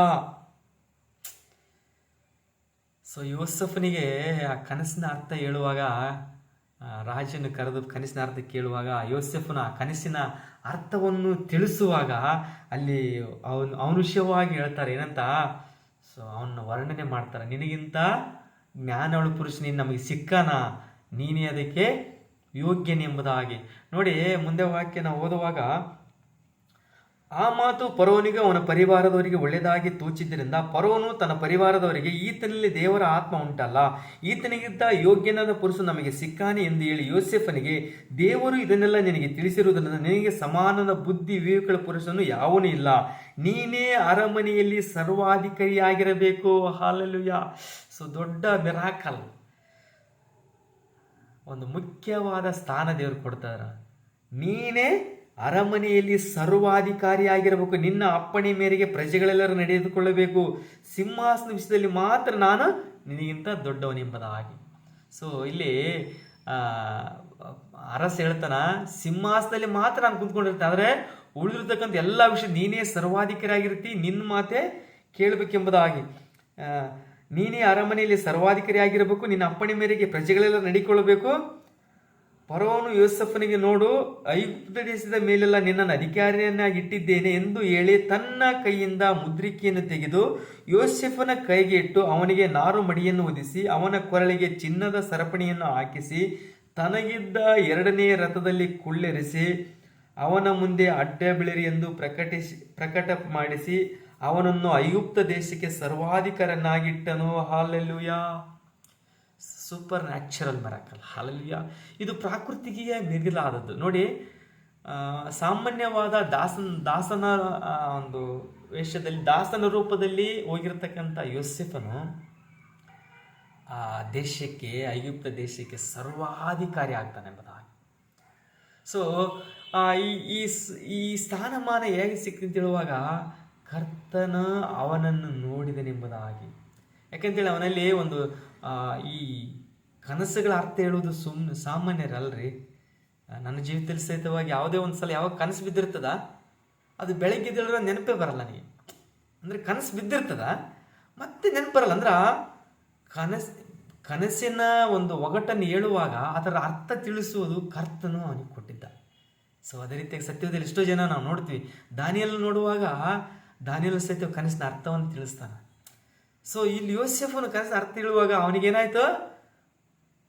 ಸೊ ಯೋಸಫನಿಗೆ ಆ ಕನಸಿನ ಅರ್ಥ ಹೇಳುವಾಗ ರಾಜನು ಕರೆದು ಕನಸಿನ ಅರ್ಥ ಕೇಳುವಾಗ ಯೋಸೆಫನ ಕನಸಿನ ಅರ್ಥವನ್ನು ತಿಳಿಸುವಾಗ ಅಲ್ಲಿ ಅವನು ಅನುಷ್ಯವಾಗಿ ಹೇಳ್ತಾರೆ, ಏನಂತ? ಸೊ ಅವನ್ನ ವರ್ಣನೆ ಮಾಡ್ತಾರೆ. ನಿನಗಿಂತ ಜ್ಞಾನವಳ ಪುರುಷ ನೀನು ನಮಗೆ ಸಿಕ್ಕನ? ನೀನೇ ಅದಕ್ಕೆ ಯೋಗ್ಯನೆಂಬುದಾಗಿ. ನೋಡಿ, ಮುಂದೆ ವಾಕ್ಯ ನಾವು ಓದುವಾಗ ಆ ಮಾತು ಪರೋನಿಗೆ ಅವನ ಪರಿವಾರದವರಿಗೆ ಒಳ್ಳೆಯದಾಗಿ ತೋಚಿದ್ದರಿಂದ ಪರೋನು ತನ್ನ ಪರಿವಾರದವರಿಗೆ, ಈತನಲ್ಲಿ ದೇವರ ಆತ್ಮ ಉಂಟಲ್ಲ, ಈತನಿಗಿದ್ದ ಯೋಗ್ಯನಾದ ಪುರುಷ ನಮಗೆ ಸಿಕ್ಕಾನೆ ಎಂದು ಹೇಳಿ ಯೋಸೆಫನಿಗೆ, ದೇವರು ಇದನ್ನೆಲ್ಲ ನಿನಗೆ ತಿಳಿಸಿರುವುದರಿಂದ ನಿನಗೆ ಸಮಾನದ ಬುದ್ಧಿ ವಿವೇಕಗಳ ಪುರುಷನು ಯಾವನೂ ಇಲ್ಲ. ನೀನೇ ಅರಮನೆಯಲ್ಲಿ ಸರ್ವಾಧಿಕಾರಿಯಾಗಿರಬೇಕು. ಹಾಲಲುಯ. ಸೊ ದೊಡ್ಡ ಮಿರಾಕಲ್. ಒಂದು ಮುಖ್ಯವಾದ ಸ್ಥಾನ ದೇವರು ಕೊಡ್ತಾರ. ನೀನೇ ಅರಮನೆಯಲ್ಲಿ ಸರ್ವಾಧಿಕಾರಿಯಾಗಿರಬೇಕು. ನಿನ್ನ ಅಪ್ಪಣೆ ಮೇರೆಗೆ ಪ್ರಜೆಗಳೆಲ್ಲರೂ ನಡೆದುಕೊಳ್ಳಬೇಕು. ಸಿಂಹಾಸನ ವಿಷಯದಲ್ಲಿ ಮಾತ್ರ ನಾನು ನಿನಗಿಂತ ದೊಡ್ಡವನೆಂಬುದಾಗಿ ಸೊ ಇಲ್ಲಿ ಅರಸ ಹೇಳ್ತಾನ, ಸಿಂಹಾಸನದಲ್ಲಿ ಮಾತ್ರ ನಾನು ಕುಂತ್ಕೊಂಡಿರ್ತೀನಿ ಆದರೆ ಉಳಿದಿರ್ತಕ್ಕಂಥ ಎಲ್ಲ ವಿಷಯ ನೀನೇ ಸರ್ವಾಧಿಕಾರಿಯಾಗಿರ್ತಿ, ನಿನ್ನ ಮಾತೆ ಕೇಳಬೇಕೆಂಬುದಾಗಿ ನೀನೇ ಅರಮನೆಯಲ್ಲಿ ಸರ್ವಾಧಿಕಾರಿ ಆಗಿರಬೇಕು ನಿನ್ನ ಅಪ್ಪಣೆ ಮೇರೆಗೆ ಪ್ರಜೆಗಳೆಲ್ಲ ನಡಿಕೊಳ್ಳಬೇಕು. ಫರೋನು ಯೋಸಫನಿಗೆ ನೋಡು, ಐಗುಪ್ತ ದೇಶದ ಮೇಲೆಲ್ಲ ನಿನ್ನನ್ನು ಅಧಿಕಾರಿಯನ್ನಾಗಿ ಇಟ್ಟಿದ್ದೇನೆ ಎಂದು ಹೇಳಿ ತನ್ನ ಕೈಯಿಂದ ಮುದ್ರಿಕೆಯನ್ನು ತೆಗೆದು ಯೋಸೆಫನ ಕೈಗೆ ಇಟ್ಟು ಅವನಿಗೆ ನಾರು ಮಡಿಯನ್ನು ಒದಿಸಿ ಅವನ ಕೊರಳಿಗೆ ಚಿನ್ನದ ಸರಪಣಿಯನ್ನು ಹಾಕಿಸಿ, ತನಗಿದ್ದ ಎರಡನೇ ರಥದಲ್ಲಿ ಕುಳ್ಳೆರಿಸಿ, ಅವನ ಮುಂದೆ ಅಡ್ಡ ಬೆಳಿರಿ ಎಂದು ಪ್ರಕಟಿಸಿ ಪ್ರಕಟ ಮಾಡಿಸಿ, ಅವನನ್ನು ಐಗುಪ್ತ ದೇಶಕ್ಕೆ ಸರ್ವಾಧಿಕಾರನಾಗಿಟ್ಟನು. Hallelujah supernatural miracle hallelujah ಇದು ಪ್ರಾಕೃತಿಕೀಯ ಮಿಗಿಲಾದದ್ದು ನೋಡಿ ಸಾಮಾನ್ಯವಾದ ದಾಸನ ದಾಸನ ಒಂದು ವೇಷದಲ್ಲಿ, ದಾಸನ ರೂಪದಲ್ಲಿ ಹೋಗಿರ್ತಕ್ಕಂಥ ಯೋಸೆಫನು, ಆ, ದೇಶಕ್ಕೆ, ಐಗುಪ್ತ ದೇಶಕ್ಕೆ ಸರ್ವಾಧಿಕಾರಿ ಆಗ್ತಾನೆ ಎಂಬುದಾಗಿ ಸೊ ಈ ಈ ಸ್ಥಾನಮಾನ ಹೇಗೆ ಸಿಕ್ತು ಹೇಳುವಾಗ, ಕರ್ತನ ಅವನನ್ನು ನೋಡಿದನೆಂಬುದಾಗಿ. ಯಾಕೆಂತೇಳಿ ಅವನಲ್ಲಿ ಒಂದು ಈ ಕನಸುಗಳ ಅರ್ಥ ಹೇಳುವುದು ಸುಮ್ಮನೆ ಸಾಮಾನ್ಯರಲ್ರಿ. ನನ್ನ ಜೀವಿತದಲ್ಲಿ ಸಹಿತವಾಗಿ ಯಾವುದೇ ಒಂದು ಸಲ ಯಾವಾಗ ಕನಸು ಬಿದ್ದಿರ್ತದ, ಅದು ಬೆಳಗ್ಗೆ ಎದ್ದೇಳಿದ್ರೆ ನೆನಪೇ ಬರಲ್ಲ ನನಗೆ. ಅಂದರೆ ಕನಸು ಬಿದ್ದಿರ್ತದ, ಮತ್ತೆ ನೆನಪು ಬರಲ್ಲ. ಅಂದ್ರೆ ಕನಸ್, ಕನಸಿನ ಒಂದು ಒಗಟನ್ನು ಹೇಳುವಾಗ ಅದರ ಅರ್ಥ ತಿಳಿಸುವುದು ಕರ್ತನು ಅವನಿಗೆ ಕೊಟ್ಟಿದ್ದ. ಸೊ ಅದೇ ರೀತಿಯಾಗಿ ಸತ್ಯದಲ್ಲಿ ಎಷ್ಟೋ ಜನ ನಾವು ನೋಡ್ತೀವಿ. ದಾನಿಯಲ್ಲಿ ನೋಡುವಾಗ ದಾನಿಯಲ್ ಸಹಿತ ಕನಸಿನ ಅರ್ಥವನ್ನು ತಿಳಿಸ್ತಾನೆ. ಸೊ ಇಲ್ಲಿ ಯೋಸೆಫನು ಕನಸಿನ ಅರ್ಥ ಹೇಳುವಾಗ ಅವನಿಗೇನಾಯ್ತು?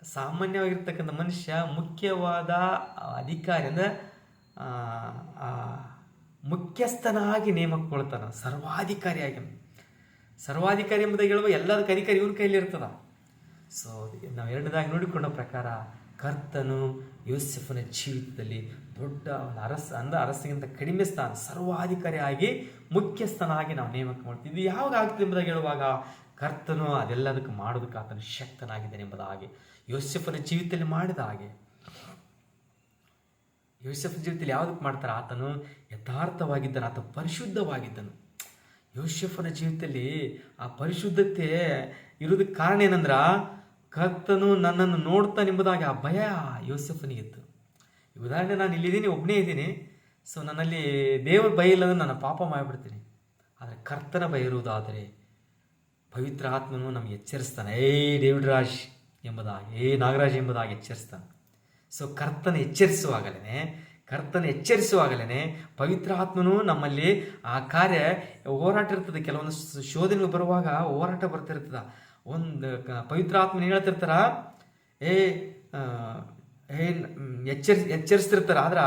ಸಾಮಾನ್ಯವಾಗಿರ್ತಕ್ಕಂಥ ಮನುಷ್ಯ ಮುಖ್ಯವಾದ ಅಧಿಕಾರಿ ಅಂದರೆ ಮುಖ್ಯಸ್ಥನಾಗಿ ನೇಮಕಗೊಳ್ತಾನೆ ಸರ್ವಾಧಿಕಾರಿಯಾಗಿ ಸರ್ವಾಧಿಕಾರಿ ಎಂಬುದಾಗಿ ಹೇಳುವ ಎಲ್ಲದಕ್ಕೆ ಅಧಿಕಾರಿ ಇವನ ಕೈಯಲ್ಲಿ ಇರ್ತದ. ಸೊ ನಾವು ಎರಡನೇದಾಗಿ ನೋಡಿಕೊಂಡ ಪ್ರಕಾರ ಕರ್ತನು ಯೋಸೆಫನ ಜೀವಿತದಲ್ಲಿ ದೊಡ್ಡ ಒಂದು ಅರಸ ಅಂದ ಅರಸಿಗಿಂತ ಕಡಿಮೆ ಸ್ಥಾನ, ಸರ್ವಾಧಿಕಾರಿಯಾಗಿ ಮುಖ್ಯಸ್ಥನಾಗಿ ನಾವು ನೇಮಕ ಮಾಡ್ತೀವಿ. ಇದು ಯಾವಾಗ ಆಗ್ತದೆ ಎಂಬುದಾಗಿ ಹೇಳುವಾಗ ಕರ್ತನು ಅದೆಲ್ಲದಕ್ಕೆ ಮಾಡೋದಕ್ಕೆ ಆತನು ಶಕ್ತನಾಗಿದ್ದಾನೆ ಎಂಬುದಾಗಿ ಯೋಸೆಫನ ಜೀವಿತದಲ್ಲಿ ಮಾಡಿದ ಹಾಗೆ. ಯೋಸೆಫ್ ಜೀವಿತದಲ್ಲಿ ಯಾವುದಕ್ಕೆ ಮಾಡ್ತಾರೆ? ಆತನು ಯಥಾರ್ಥವಾಗಿದ್ದನು, ಆತ ಪರಿಶುದ್ಧವಾಗಿದ್ದನು. ಯೋಸೆಫನ ಜೀವಿತದಲ್ಲಿ ಆ ಪರಿಶುದ್ಧತೆ ಇರೋದಕ್ಕೆ ಕಾರಣ ಏನಂದ್ರ, ಕರ್ತನು ನನ್ನನ್ನು ನೋಡ್ತಾನೆಂಬುದಾಗಿ ಆ ಭಯ ಯೋಸೆಫನಿಗಿತ್ತು ಉದಾಹರಣೆ ನಾನು ಇಲ್ಲಿದ್ದೀನಿ ಒಬ್ಬನೇ ಇದ್ದೀನಿ. ಸೊ ನನ್ನಲ್ಲಿ ದೇವರ ಭಯ ಇಲ್ಲದ ನನ್ನ ಪಾಪ ಮಾಡಿಬಿಡ್ತೀನಿ. ಆದರೆ ಕರ್ತನ ಭಯ ಇರುವುದಾದರೆ ಪವಿತ್ರ ಆತ್ಮನು ನಮಗೆ ಎಚ್ಚರಿಸ್ತಾನೆ, ಏ ರಾಜ್ ಎಂಬುದಾಗಿ ಏ ನಾಗರಾಜ್ ಎಂಬುದಾಗಿ ಎಚ್ಚರಿಸ್ತಾನೆ. ಸೊ ಕರ್ತನ ಎಚ್ಚರಿಸುವಾಗಲೇ ಕರ್ತನ ಎಚ್ಚರಿಸುವಾಗಲೇ ಪವಿತ್ರ ಆತ್ಮನು ನಮ್ಮಲ್ಲಿ ಆ ಕಾರ್ಯ ಹೋರಾಟ ಇರ್ತದೆ. ಕೆಲವೊಂದು ಶೋಧನೆಗೆ ಬರುವಾಗ ಹೋರಾಟ ಬರ್ತಿರ್ತದ. ಒಂದು ಪವಿತ್ರ ಆತ್ಮನ ಹೇಳ್ತಿರ್ತಾರ, ಏ ಏ ಎಚ್ಚರಿಸಿ ಎಚ್ಚರಿಸ್ ಎಚ್ಚರಿಸ್ತಿರ್ತಾರ, ಆದ್ರೆ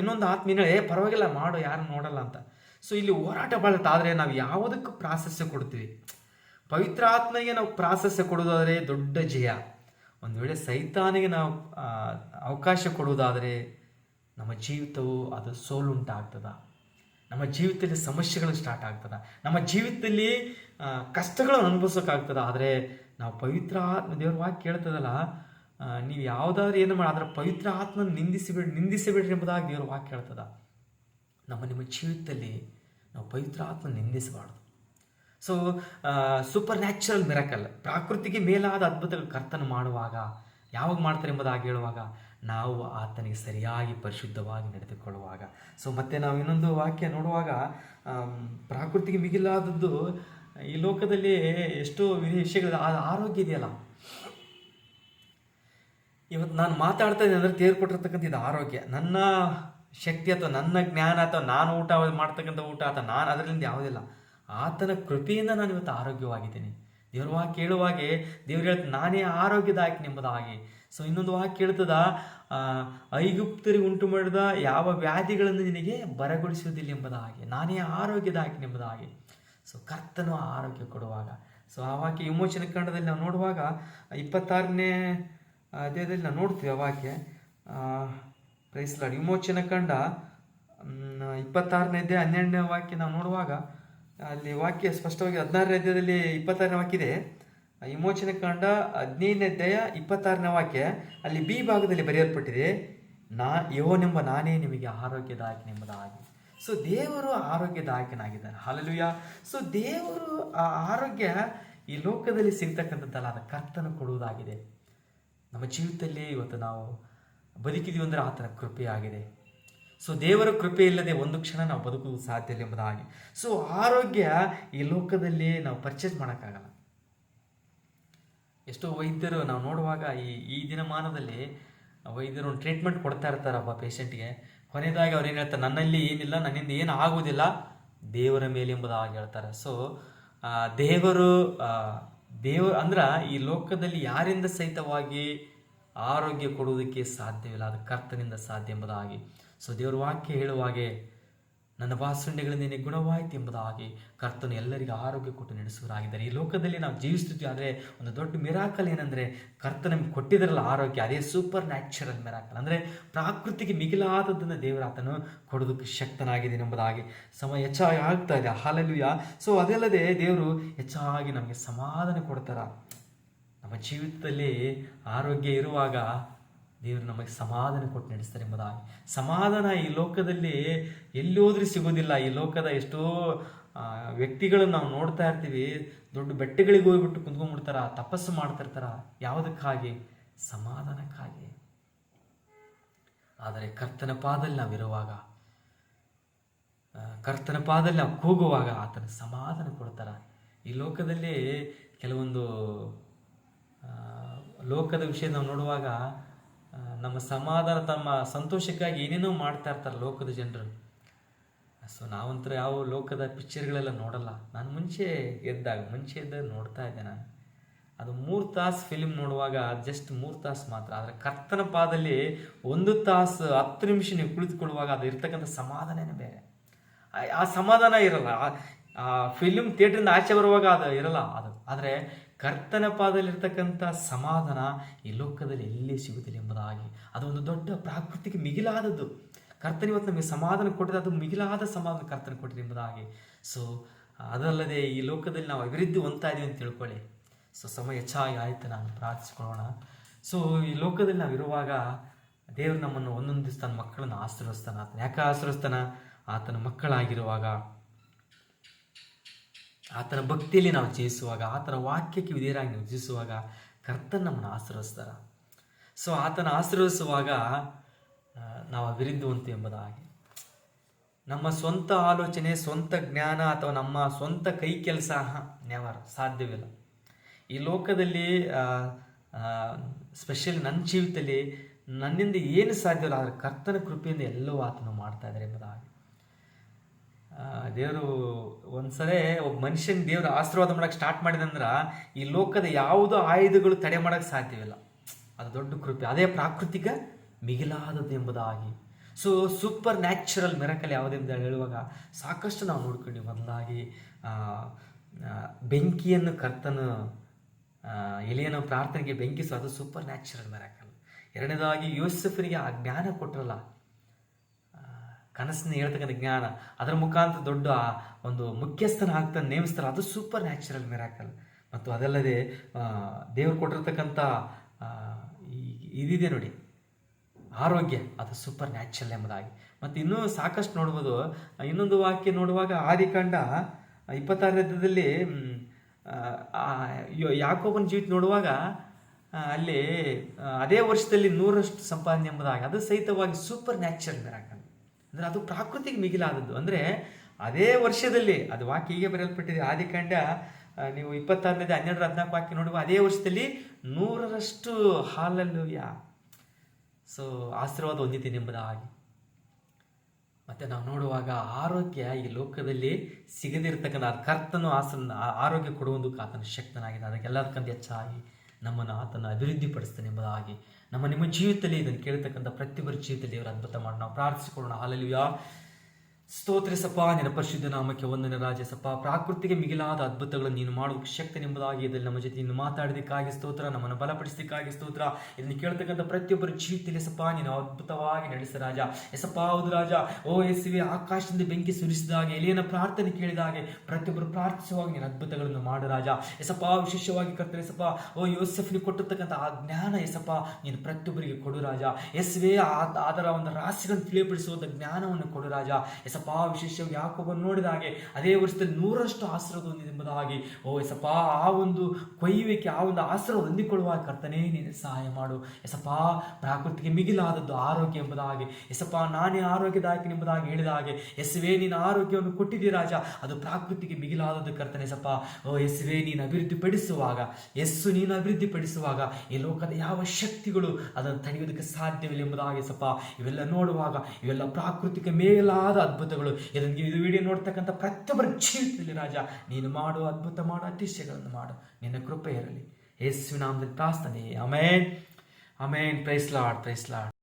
ಇನ್ನೊಂದು ಆತ್ಮೀನ ಏ, ಪರವಾಗಿಲ್ಲ, ಮಾಡು, ಯಾರು ನೋಡಲ್ಲ ಅಂತ. ಸೊ ಇಲ್ಲಿ ಹೋರಾಟ ಬಾಳುತ್ತೆ ಆದರೆ ನಾವು ಯಾವುದಕ್ಕೂ ಪ್ರಾಶಸ್ತ್ಯ ಕೊಡ್ತೀವಿ. ಪವಿತ್ರ ಆತ್ಮನಿಗೆ ನಾವು ಪ್ರಾಶಸ್ತ್ಯ ಕೊಡೋದಾದರೆ ದೊಡ್ಡ ಜಯ. ಒಂದು ವೇಳೆ ಸೈತಾನಿಗೆ ನಾವು ಅವಕಾಶ ಕೊಡುವುದಾದರೆ ನಮ್ಮ ಜೀವಿತವು ಅದು ಸೋಲುಂಟಾಗ್ತದ ನಮ್ಮ ಜೀವಿತದಲ್ಲಿ ಸಮಸ್ಯೆಗಳು ಸ್ಟಾರ್ಟ್ ಆಗ್ತದ. ನಮ್ಮ ಜೀವಿತದಲ್ಲಿ ಕಷ್ಟಗಳನ್ನು ಅನುಭವಿಸೋಕ್ಕಾಗ್ತದ ಆದರೆ ನಾವು ಪವಿತ್ರ ಆತ್ಮ, ದೇವ್ರ ವಾಕ್ಯ ಕೇಳ್ತದಲ್ಲ ನೀವು ಯಾವುದಾದ್ರು ಏನು ಮಾಡಿ ಅದರ ಪವಿತ್ರ ಆತ್ಮನ ನಿಂದಿಸಬೇಡಿ, ನಿಂದಿಸಬೇಡ್ರಿ ಎಂಬುದಾಗಿ ದೇವ್ರ ವಾಕ್ ಕೇಳ್ತದ. ನಮ್ಮ, ನಿಮ್ಮ ಜೀವಿತದಲ್ಲಿ ನಾವು ಪವಿತ್ರ ಆತ್ಮ ನಿಂದಿಸಬಾರ್ದು. ಸೊ ಸೂಪರ್ ನ್ಯಾಚುರಲ್ ಮಿರಕಲ್ ಪ್ರಾಕೃತಿಗೆ ಮೇಲಾದ ಅದ್ಭುತಗಳು ಕರ್ತನ ಮಾಡುವಾಗ, ಯಾವಾಗ ಮಾಡ್ತಾರೆ ಎಂಬುದಾಗಿ ಹೇಳುವಾಗ, ನಾವು ಆತನಿಗೆ ಸರಿಯಾಗಿ ಪರಿಶುದ್ಧವಾಗಿ ನಡೆದುಕೊಳ್ಳುವಾಗ. ಸೊ ಮತ್ತೆ ನಾವು ಇನ್ನೊಂದು ವಾಕ್ಯ ನೋಡುವಾಗ ಪ್ರಾಕೃತಿಗೆ ಮಿಗಿಲಾದದ್ದು, ಈ ಲೋಕದಲ್ಲಿ ಎಷ್ಟೋ ವಿಷಯಗಳು ಆರೋಗ್ಯ ಇದೆಯಲ್ಲ? ಇವತ್ತು ನಾನು ಮಾತಾಡ್ತಾ ಇದ್ದೀನಿ ಅಂದರೆ ತೇರ್ಕೊಟ್ಟಿರ್ತಕ್ಕಂಥ ಇದು ಆರೋಗ್ಯ. ನನ್ನ ಶಕ್ತಿ ಅಥವಾ ನನ್ನ ಜ್ಞಾನ ಅಥವಾ ನಾನು ಊಟ ಮಾಡ್ತಕ್ಕಂಥ ಊಟ ಅಥವಾ ನಾನು ಅದರಿಂದ ಯಾವುದಿಲ್ಲ. ಆತನ ಕೃಪೆಯಿಂದ ನಾನು ಇವತ್ತು ಆರೋಗ್ಯವಾಗಿದ್ದೇನೆ. ದೇವ್ರ ವಾಕ್ ಕೇಳುವಾಗೆ ದೇವ್ರು ಹೇಳ್ತ ನಾನೇ ಆರೋಗ್ಯದಾಯಕ ಎಂಬುದಾಗಿ ಸೊ ಇನ್ನೊಂದು ವಾಕ್ಯ ಕೇಳ್ತದ ಐಗುಪ್ತರಿ ಉಂಟು ಮಾಡಿದ ಯಾವ ವ್ಯಾಧಿಗಳನ್ನು ನಿನಗೆ ಬರಗೊಳಿಸುವುದಿಲ್ಲ ಎಂಬುದಾಗಿ ನಾನೇ ಆರೋಗ್ಯದಾಯಕ ಎಂಬುದಾಗಿ ಸೊ ಕರ್ತನು ಆರೋಗ್ಯ ಕೊಡುವಾಗ. ಸೊ ಆ ವಾಕ್ಯ ವಿಮೋಚನೆ ಕಂಡದಲ್ಲಿ ನಾವು ನೋಡುವಾಗ, ಇಪ್ಪತ್ತಾರನೇ ಅಧ್ಯಾಯದಲ್ಲಿ ನಾವು ನೋಡ್ತೀವಿ ಆ ವಾಕ್ಯ. ಪ್ರೈಸ್ಲಾಡ್ ವಿಮೋಚನ ಕಂಡ ಇಪ್ಪತ್ತಾರನೇ ಅಧ್ಯಾಯ ಹನ್ನೆರಡನೇ ವಾಕ್ಯ ನಾವು ನೋಡುವಾಗ ಅಲ್ಲಿ ವಾಕ್ಯ ಸ್ಪಷ್ಟವಾಗಿ ಹದಿನಾರನೇ ಅಧ್ಯಾಯದಲ್ಲಿ ಇಪ್ಪತ್ತಾರನೇ ವಾಕ್ಯ ಇದೆ ವಿಮೋಚನೆ ಕಂಡ ಹದಿನೈದನೇ ಅಧ್ಯಾಯ ಇಪ್ಪತ್ತಾರನೇ ವಾಕ್ಯ ಅಲ್ಲಿ ಬಿ ಭಾಗದಲ್ಲಿ ಬರೆಯಲ್ಪಟ್ಟಿದೆ. ನಾ ಯೋನೆಂಬ ನಾನೇ ನಿಮಗೆ ಆರೋಗ್ಯದಾಯಕನೆಂಬುದಾಗಿ ಸೊ ದೇವರು ಆರೋಗ್ಯದಾಯಕನಾಗಿದ್ದಾನೆ. ಹಾಲೆಲುಯ್ಯ ಸೊ ದೇವರು ಆ ಆರೋಗ್ಯ ಈ ಲೋಕದಲ್ಲಿ ಸಿಗ್ತಕ್ಕಂಥದ್ದಲ್ಲ ಅದು ಕರ್ತನ ಕೊಡುವುದಾಗಿದೆ. ನಮ್ಮ ಜೀವಿತದಲ್ಲಿ ಇವತ್ತು ನಾವು ಬದುಕಿದೀವಿ ಅಂದರೆ ಆತನ ಕೃಪೆಯಾಗಿದೆ. ಸೊ ದೇವರ ಕೃಪೆ ಇಲ್ಲದೆ ಒಂದು ಕ್ಷಣ ನಾವು ಬದುಕುವುದು ಸಾಧ್ಯ ಇಲ್ಲ ಎಂಬುದಾಗಿ ಸೊ ಆರೋಗ್ಯ ಈ ಲೋಕದಲ್ಲಿ ನಾವು ಪರ್ಚೇಸ್ ಮಾಡೋಕ್ಕಾಗಲ್ಲ. ಎಷ್ಟೋ ವೈದ್ಯರು ನಾವು ನೋಡುವಾಗ ಈ ಈ ದಿನಮಾನದಲ್ಲಿ ವೈದ್ಯರು ಒಂದು ಟ್ರೀಟ್ಮೆಂಟ್ ಕೊಡ್ತಾ ಇರ್ತಾರಪ್ಪ ಪೇಷಂಟ್ಗೆ ಕೊನೆಯದಾಗಿ ಅವ್ರು ಏನು ಹೇಳ್ತಾರೆ, ನನ್ನಲ್ಲಿ ಏನಿಲ್ಲ, ನನ್ನಿಂದ ಏನು ಆಗುವುದಿಲ್ಲ, ದೇವರ ಮೇಲೆ ಎಂಬುದಾಗಿ ಹೇಳ್ತಾರೆ. ಸೊ ದೇವರು ದೇವ, ಅಂದ್ರೆ ಈ ಲೋಕದಲ್ಲಿ ಯಾರಿಂದ ಸಹಿತವಾಗಿ ಆರೋಗ್ಯ ಕೊಡುವುದಕ್ಕೆ ಸಾಧ್ಯವಿಲ್ಲ, ಅದು ಕರ್ತನಿಂದ ಸಾಧ್ಯ ಎಂಬುದಾಗಿ ಸೊ ದೇವರ ವಾಕ್ಯ ಹೇಳುವಾಗೆ ನನ್ನ ಬಾಸುಂಡೆಗಳಿಂದ ನಿನಗೆ ಗುಣವಾಯಿತು ಎಂಬುದಾಗಿ ಕರ್ತನು ಎಲ್ಲರಿಗೂ ಆರೋಗ್ಯ ಕೊಟ್ಟು ನಡೆಸುವರಾಗಿದ್ದಾರೆ ಈ ಲೋಕದಲ್ಲಿ ನಾವು ಜೀವಿಸ್ತಿದ್ವಿ ಆದರೆ ಒಂದು ದೊಡ್ಡ ಮಿರಾಕಲ್ ಏನಂದರೆ ಕರ್ತ ನಮ್ಗೆ ಕೊಟ್ಟಿದ್ರಲ್ಲ ಆರೋಗ್ಯ, ಅದೇ ಸೂಪರ್ ನ್ಯಾಚುರಲ್ ಮಿರಾಕಲ್ ಅಂದರೆ ಪ್ರಾಕೃತಿಗೆ ಮಿಗಿಲಾದದ್ದನ್ನು ದೇವರ ಆತನು ಕೊಡೋದಕ್ಕೆ ಶಕ್ತನಾಗಿದೆ ಎಂಬುದಾಗಿ ಸಮಯ ಹೆಚ್ಚಾಗಿ ಆಗ್ತಾ ಇದೆ. ಹಾಲಲ್ಲೂಯ ಸೊ ಅದಲ್ಲದೆ ದೇವರು ಹೆಚ್ಚಾಗಿ ನಮಗೆ ಸಮಾಧಾನ ಕೊಡ್ತಾರ. ನಮ್ಮ ಜೀವಿತದಲ್ಲಿ ಆರೋಗ್ಯ ಇರುವಾಗ ದೇವರು ನಮಗೆ ಸಮಾಧಾನ ಕೊಟ್ಟು ನಡೆಸ್ತಾರೆ ಎಂಬುದಾಗಿ. ಸಮಾಧಾನ ಈ ಲೋಕದಲ್ಲಿ ಎಲ್ಲಿ ಹೋದ್ರೂ ಸಿಗೋದಿಲ್ಲ. ಈ ಲೋಕದ ಎಷ್ಟೋ ವ್ಯಕ್ತಿಗಳನ್ನು ನಾವು ನೋಡ್ತಾ ಇರ್ತೀವಿ. ದೊಡ್ಡ ಬೆಟ್ಟಗಳಿಗೆ ಹೋಗ್ಬಿಟ್ಟು ಕುಂತ್ಕೊಂಡ್ಬಿಡ್ತಾರ, ತಪಸ್ಸು ಮಾಡ್ತಿರ್ತಾರ. ಯಾವುದಕ್ಕಾಗಿ? ಸಮಾಧಾನಕ್ಕಾಗಿ. ಆದರೆ ಕರ್ತನ ಪಾದಲ್ಲಿ ನಾವಿರುವಾಗ ಕರ್ತನ ಪಾದಲ್ಲಿ ನಾವು ಕೂಗುವಾಗ ಆತನ ಸಮಾಧಾನ ಕೊಡ್ತಾರ. ಈ ಲೋಕದಲ್ಲಿ ಕೆಲವೊಂದು ಲೋಕದ ವಿಷಯ ನಾವು ನೋಡುವಾಗ ನಮ್ಮ ಸಮಾಧಾನ ತಮ್ಮ ಸಂತೋಷಕ್ಕಾಗಿ ಏನೇನೋ ಮಾಡ್ತಾ ಇರ್ತಾರೆ ಲೋಕದ ಜನರು. ಸೊ ನಾವಂತರ ಯಾವ ಲೋಕದ ಪಿಕ್ಚರ್ಗಳೆಲ್ಲ ನೋಡಲ್ಲ. ನಾನು ಮುಂಚೆ ಎದ್ದಾಗ ಮುಂಚೆ ಎದ್ದಾಗ ನೋಡ್ತಾ ಇದ್ದೆ ನಾನು. ಅದು ಮೂರು ತಾಸು ಫಿಲಿಮ್ ನೋಡುವಾಗ ಜಸ್ಟ್ ಮೂರು ತಾಸು ಮಾತ್ರ. ಆದರೆ ಕರ್ತನ ಪಾದಲ್ಲಿ ಒಂದು ತಾಸು ಹತ್ತು ನಿಮಿಷ ನೀವು ಕುಳಿತುಕೊಳ್ಳುವಾಗ ಅದು ಇರ್ತಕ್ಕಂಥ ಸಮಾಧಾನನೇ ಬೇರೆ. ಆ- ಸಮಾಧಾನ ಇರಲ್ಲ. ಆ ಫಿಲಿಮ್ ಥಿಯೇಟ್ರಿಂದ ಆಚೆ ಬರುವಾಗ ಅದು ಇರಲ್ಲ. ಅದು, ಆದರೆ ಕರ್ತನ ಪಾದಲ್ಲಿರ್ತಕ್ಕಂಥ ಸಮಾಧಾನ ಈ ಲೋಕದಲ್ಲಿ ಎಲ್ಲಿ ಸಿಗುತ್ತಿಲ್ಲ ಎಂಬುದಾಗಿ. ಅದು ಒಂದು ದೊಡ್ಡ ಪ್ರಾಕೃತಿಕ ಮಿಗಿಲಾದದ್ದು. ಕರ್ತನ ಇವತ್ತು ನಮಗೆ ಸಮಾಧಾನ ಕೊಟ್ಟಿದೆ ಅದು ಮಿಗಿಲಾದ ಸಮಾಧಾನ ಕರ್ತನ ಕೊಟ್ಟಿದೆ ಎಂಬುದಾಗಿ. ಸೊ ಅದಲ್ಲದೆ ಈ ಲೋಕದಲ್ಲಿ ನಾವು ಅಭಿವೃದ್ಧಿ ಹೊಂದ್ತಾ ಇದ್ದೀವಿ ಅಂತ ತಿಳ್ಕೊಳ್ಳಿ. ಸೊ ಸಮಯ ಹೆಚ್ಚಾಗಿ ಆಯಿತು, ನಾನು ಪ್ರಾರ್ಥಿಸ್ಕೊಳ್ಳೋಣ. ಸೊ ಈ ಲೋಕದಲ್ಲಿ ನಾವು ಇರುವಾಗ ದೇವರು ನಮ್ಮನ್ನು ಒಂದೊಂದು ದಿವಸ ತನ್ನ ಮಕ್ಕಳನ್ನು ಆಶೀರ್ವಸ್ತಾನ ಆತನ ಯಾಕೆ ಆಶೀರ್ವಸ್ತಾನ ಆತನ ಮಕ್ಕಳಾಗಿರುವಾಗ ಆತನ ಭಕ್ತಿಯಲ್ಲಿ ನಾವು ಜಯಿಸುವಾಗ, ಆತನ ವಾಕ್ಯಕ್ಕೆ ವಿಧೇಯರಾಗಿ ನಾವು ಜೀವಿಸುವಾಗ ಕರ್ತನ ನಮ್ಮನ್ನು ಆಶೀರ್ವದಿಸ್ತಾರ. ಸೊ ಆತನ ಆಶ್ರವಿಸುವಾಗ ನಾವು ಅಭಿವೃದ್ಧಿವಂತು ಎಂಬುದಾಗಿ ನಮ್ಮ ಸ್ವಂತ ಆಲೋಚನೆ, ಸ್ವಂತ ಜ್ಞಾನ ಅಥವಾ ನಮ್ಮ ಸ್ವಂತ ಕೈ ಕೆಲಸ ನೆವರ್, ಸಾಧ್ಯವಿಲ್ಲ. ಈ ಲೋಕದಲ್ಲಿ ಸ್ಪೆಷಲಿ ನನ್ನ ಜೀವಿತದಲ್ಲಿ ನನ್ನಿಂದ ಏನು ಸಾಧ್ಯವಿಲ್ಲ, ಆದರೆ ಕರ್ತನ ಕೃಪೆಯಿಂದ ಎಲ್ಲವೂ ಆತನು ಮಾಡ್ತಾ ಇದ್ದಾರೆ ಎಂಬುದಾಗಿ. ದೇವರು ಒಂದ್ಸರಿ ಒಬ್ಬ ಮನುಷ್ಯನ ದೇವ್ರ ಆಶೀರ್ವಾದ ಮಾಡೋಕ್ಕೆ ಸ್ಟಾರ್ಟ್ ಮಾಡಿದಂದ್ರೆ ಈ ಲೋಕದ ಯಾವುದೋ ಆಯುಧಗಳು ತಡೆ ಮಾಡೋಕ್ಕೆ ಸಾಧ್ಯವಿಲ್ಲ ಅದು ದೊಡ್ಡ ಕೃಪೆ. ಅದೇ ಪ್ರಾಕೃತಿಕ ಮಿಗಿಲಾದದ್ದು ಎಂಬುದಾಗಿ. ಸೊ ಸೂಪರ್ ನ್ಯಾಚುರಲ್ ಮೆರಕಲ್ ಯಾವುದೆಂದು ಹೇಳುವಾಗ ಸಾಕಷ್ಟು ನಾವು ನೋಡ್ಕೊಂಡು ಮೊದಲಾಗಿ ಬೆಂಕಿಯನ್ನು ಕರ್ತನು ಎಲೆಯನ್ನು ಪ್ರಾರ್ಥನೆಗೆ ಬೆಂಕಿಸೋ ಅದು ಸೂಪರ್ ನ್ಯಾಚುರಲ್ ಮೆರಕಲ್ ಎರಡನೇದಾಗಿ ಯೋಸೆಫನಿಗೆ ಆ ಜ್ಞಾನ ಕೊಟ್ಟರಲ್ಲ ಕನಸನ್ನ ಹೇಳ್ತಕ್ಕಂಥ ಜ್ಞಾನ, ಅದರ ಮುಖಾಂತರ ದೊಡ್ಡ ಒಂದು ಮುಖ್ಯಸ್ಥನ ಆಗ್ತಾನೆ ನೇಮಿಸ್ತಾರೆ. ಅದು ಸೂಪರ್ ನ್ಯಾಚುರಲ್ ಮಿರಾಕಲ್ ಮತ್ತು ಅದಲ್ಲದೆ ದೇವರು ಕೊಟ್ಟಿರ್ತಕ್ಕಂಥ ಇದಿದೆ ನೋಡಿ, ಆರೋಗ್ಯ, ಅದು ಸೂಪರ್ ನ್ಯಾಚುರಲ್ ಎಂಬುದಾಗಿ. ಮತ್ತು ಇನ್ನೂ ಸಾಕಷ್ಟು ನೋಡ್ಬೋದು. ಇನ್ನೊಂದು ವಾಕ್ಯ ನೋಡುವಾಗ ಆದಿಕಾಂಡ ಇಪ್ಪತ್ತಾರನೇದಲ್ಲಿ ಯಾಕೋಬನ ಜೀವಿತ ನೋಡುವಾಗ ಅಲ್ಲಿ ಅದೇ ವರ್ಷದಲ್ಲಿ ನೂರಷ್ಟು ಸಂಪಾದನೆ ಎಂಬುದಾಗಿ, ಅದು ಸಹಿತವಾಗಿ ಸೂಪರ್ ನ್ಯಾಚುರಲ್ ಮಿರಾಕಲ್ ಅಂದರೆ ಅದು ಪ್ರಾಕೃತಿಗೆ ಮಿಗಿಲಾದದ್ದು. ಅಂದರೆ ಅದೇ ವರ್ಷದಲ್ಲಿ, ಅದು ವಾಕ್ಯ ಹೀಗೆ ಬರೆಯಲ್ಪಟ್ಟಿದೆ ಆದಿಕಾಂಡ ನೀವು ಇಪ್ಪತ್ತಾರನೇದು, ಹನ್ನೆರಡು, ಹದಿನಾಲ್ಕು ವಾಕ್ಯ ನೋಡುವ ಅದೇ ವರ್ಷದಲ್ಲಿ ನೂರರಷ್ಟು ಹಾಲಲ್ಲೂಯ್ಯ ಸೊ ಆಶೀರ್ವಾದ ಹೊಂದಿದ್ದೀನಿ ಎಂಬುದಾಗಿ ಮತ್ತು ನಾವು ನೋಡುವಾಗ ಆರೋಗ್ಯ ಈ ಲೋಕದಲ್ಲಿ ಸಿಗದಿರ್ತಕ್ಕಂಥ ಕರ್ತನು ಆಸನ ಆರೋಗ್ಯ ಕೊಡುವುದಕ್ಕೆ ಆತನ ಶಕ್ತನಾಗಿದೆ ಅದಕ್ಕೆಲ್ಲದಕ್ಕಂತ ಹೆಚ್ಚಾಗಿ ನಮ್ಮನ್ನು ಆತನ ಅಭಿವೃದ್ಧಿಪಡಿಸ್ತಾನೆ ಎಂಬುದಾಗಿ ನಮ್ಮ ನಿಮ್ಮ ಜೀವಿತದಲ್ಲಿ ಇದನ್ನು ಕೇಳ್ತಕ್ಕಂಥ ಪ್ರತಿಯೊಬ್ಬರ ಜೀವಿತದಲ್ಲಿ ದೇವರ ಅದ್ಭುತ ಮಾಡಿ ನಾವು ಪ್ರಾರ್ಥಿಸಿಕೊಳ್ಳೋಣ. ಹಾಲಲ್ಲಿಯ ಸ್ತೋತ್ರಿಸಪ್ಪ ನಿನ್ನ ಪರಿಶುದ್ಧ ನಾಮಕ್ಕೆ ಒಂದನೇ ರಾಜಸಪ್ಪ ಪ್ರಾಕೃತಿಗೆ ಮಿಗಿಲಾದ ಅದ್ಭುತಗಳನ್ನು ನೀನು ಮಾಡುವ ಶಕ್ತಿ ನಿಂಬುದಾಗಿ ಇದರಲ್ಲಿ ನಮ್ಮ ಜೊತೆ ನೀನು ಮಾತಾಡೋದಕ್ಕಾಗಿ ಸ್ತೋತ್ರ, ನಮ್ಮನ್ನು ಬಲಪಡಿಸಲಿಕ್ಕಾಗಿ ಸ್ತೋತ್ರ. ಇದನ್ನು ಕೇಳ್ತಕ್ಕಂಥ ಪ್ರತಿಯೊಬ್ಬರ ಜೀವಿತದಲ್ಲಿ ಸಪ್ಪ, ನೀನು ಅದ್ಭುತವಾಗಿ ನಡೆಸ ರಾಜ. ಎಸಪ್ಪ ಹೌದು ರಾಜ. ಓ ಎಸ್ವಿ ಆಕಾಶದಿಂದ ಬೆಂಕಿ ಸುರಿಸಿದಾಗ ಎಲೆಯನ್ನ ಪ್ರಾರ್ಥನೆ ಕೇಳಿದಾಗೆ ಪ್ರತಿಯೊಬ್ಬರು ಪ್ರಾರ್ಥಿಸುವಾಗ ನೀನು ಅದ್ಭುತಗಳನ್ನು ಮಾಡು ರಾಜ. ಎಸಪ್ಪ ವಿಶೇಷವಾಗಿ ಕರ್ತನೆ ಎಸಪ್ಪ ಓ ಯೋಸೆಫ್ನಿ ಕೊಟ್ಟಿರ್ತಕ್ಕಂಥ ಆ ಜ್ಞಾನ ಎಸಪ್ಪ ನೀನು ಪ್ರತಿಯೊಬ್ಬರಿಗೆ ಕೊಡು ರಾಜ. ಎಸ್ವೇ ಅದರ ಒಂದು ರಾಶಿಗಳನ್ನು ತಿಳಿಯಪಡಿಸುವಂಥ ಜ್ಞಾನವನ್ನು ಕೊಡು ರಾಜ. ಎಸಪ್ಪ ವಿಶೇಷವಾಗಿ ಯಾಕೊಬ್ಬರು ನೋಡಿದ ಹಾಗೆ ಅದೇ ವರ್ಷದಲ್ಲಿ ನೂರಷ್ಟು ಆಸರ ಹೊಂದಿದೆ ಎಂಬುದಾಗಿ, ಓ ಎಸಪ್ಪ ಆ ಒಂದು ಕೊಯ್ಯುವಿಕೆ, ಆ ಒಂದು ಆಸರ ಹೊಂದಿಕೊಳ್ಳುವ ಕರ್ತನೇ, ನೀನು ಸಹಾಯ ಮಾಡು. ಎಸಪ್ಪ ಪ್ರಾಕೃತಿಗೆ ಮಿಗಿಲಾದದ್ದು ಆರೋಗ್ಯ ಎಂಬುದಾಗಿ ಎಸಪ್ಪ ನಾನೇ ಆರೋಗ್ಯದಾಯಕ ಎಂಬುದಾಗಿ ಹೇಳಿದ ಹಾಗೆ ಎಸ್ವೇ ನೀನು ಆರೋಗ್ಯವನ್ನು ಕೊಟ್ಟಿದ್ದೀ ರಾಜ, ಅದು ಪ್ರಾಕೃತಿಗೆ ಮಿಗಿಲಾದದ್ದು ಕರ್ತನೆ ಎಸಪ್ಪ ಓ ಎಸ್ವೇ ನೀನು ಅಭಿವೃದ್ಧಿ ಪಡಿಸುವಾಗ ಎಸ್ಸು ನೀನು ಅಭಿವೃದ್ಧಿ ಪಡಿಸುವಾಗ ಈ ಲೋಕದ ಯಾವ ಶಕ್ತಿಗಳು ಅದನ್ನು ತಡೆಯುವುದಕ್ಕೆ ಸಾಧ್ಯವಿಲ್ಲ ಎಂಬುದಾಗಿ ಸಪ್ಪ ಇವೆಲ್ಲ ನೋಡುವಾಗ, ಇವೆಲ್ಲ ಪ್ರಾಕೃತಿಕ ಮೇಲಾದ ಅದ್ಭುತಗಳು. ಇದನ್ನು ಇದು ವಿಡಿಯೋ ನೋಡ್ತಕ್ಕಂಥ ಪ್ರತಿಯೊಬ್ಬರ ಜೀವಿತದಲ್ಲಿ ರಾಜ, ನೀನು ಮಾಡು ಅದ್ಭುತ, ಮಾಡು ಅತಿಶಯಗಳನ್ನು ಮಾಡು. ನಿನ್ನ ಕೃಪೆ ಇರಲಿ. ಯೇಸುವಿನ ಪ್ರಾರ್ಥನೆ ಅಮೇನ್ ಅಮೇನ್ ಪ್ರೈಸ್ಲಾಡ್ ಪ್ರೈಸ್ಲಾಡ್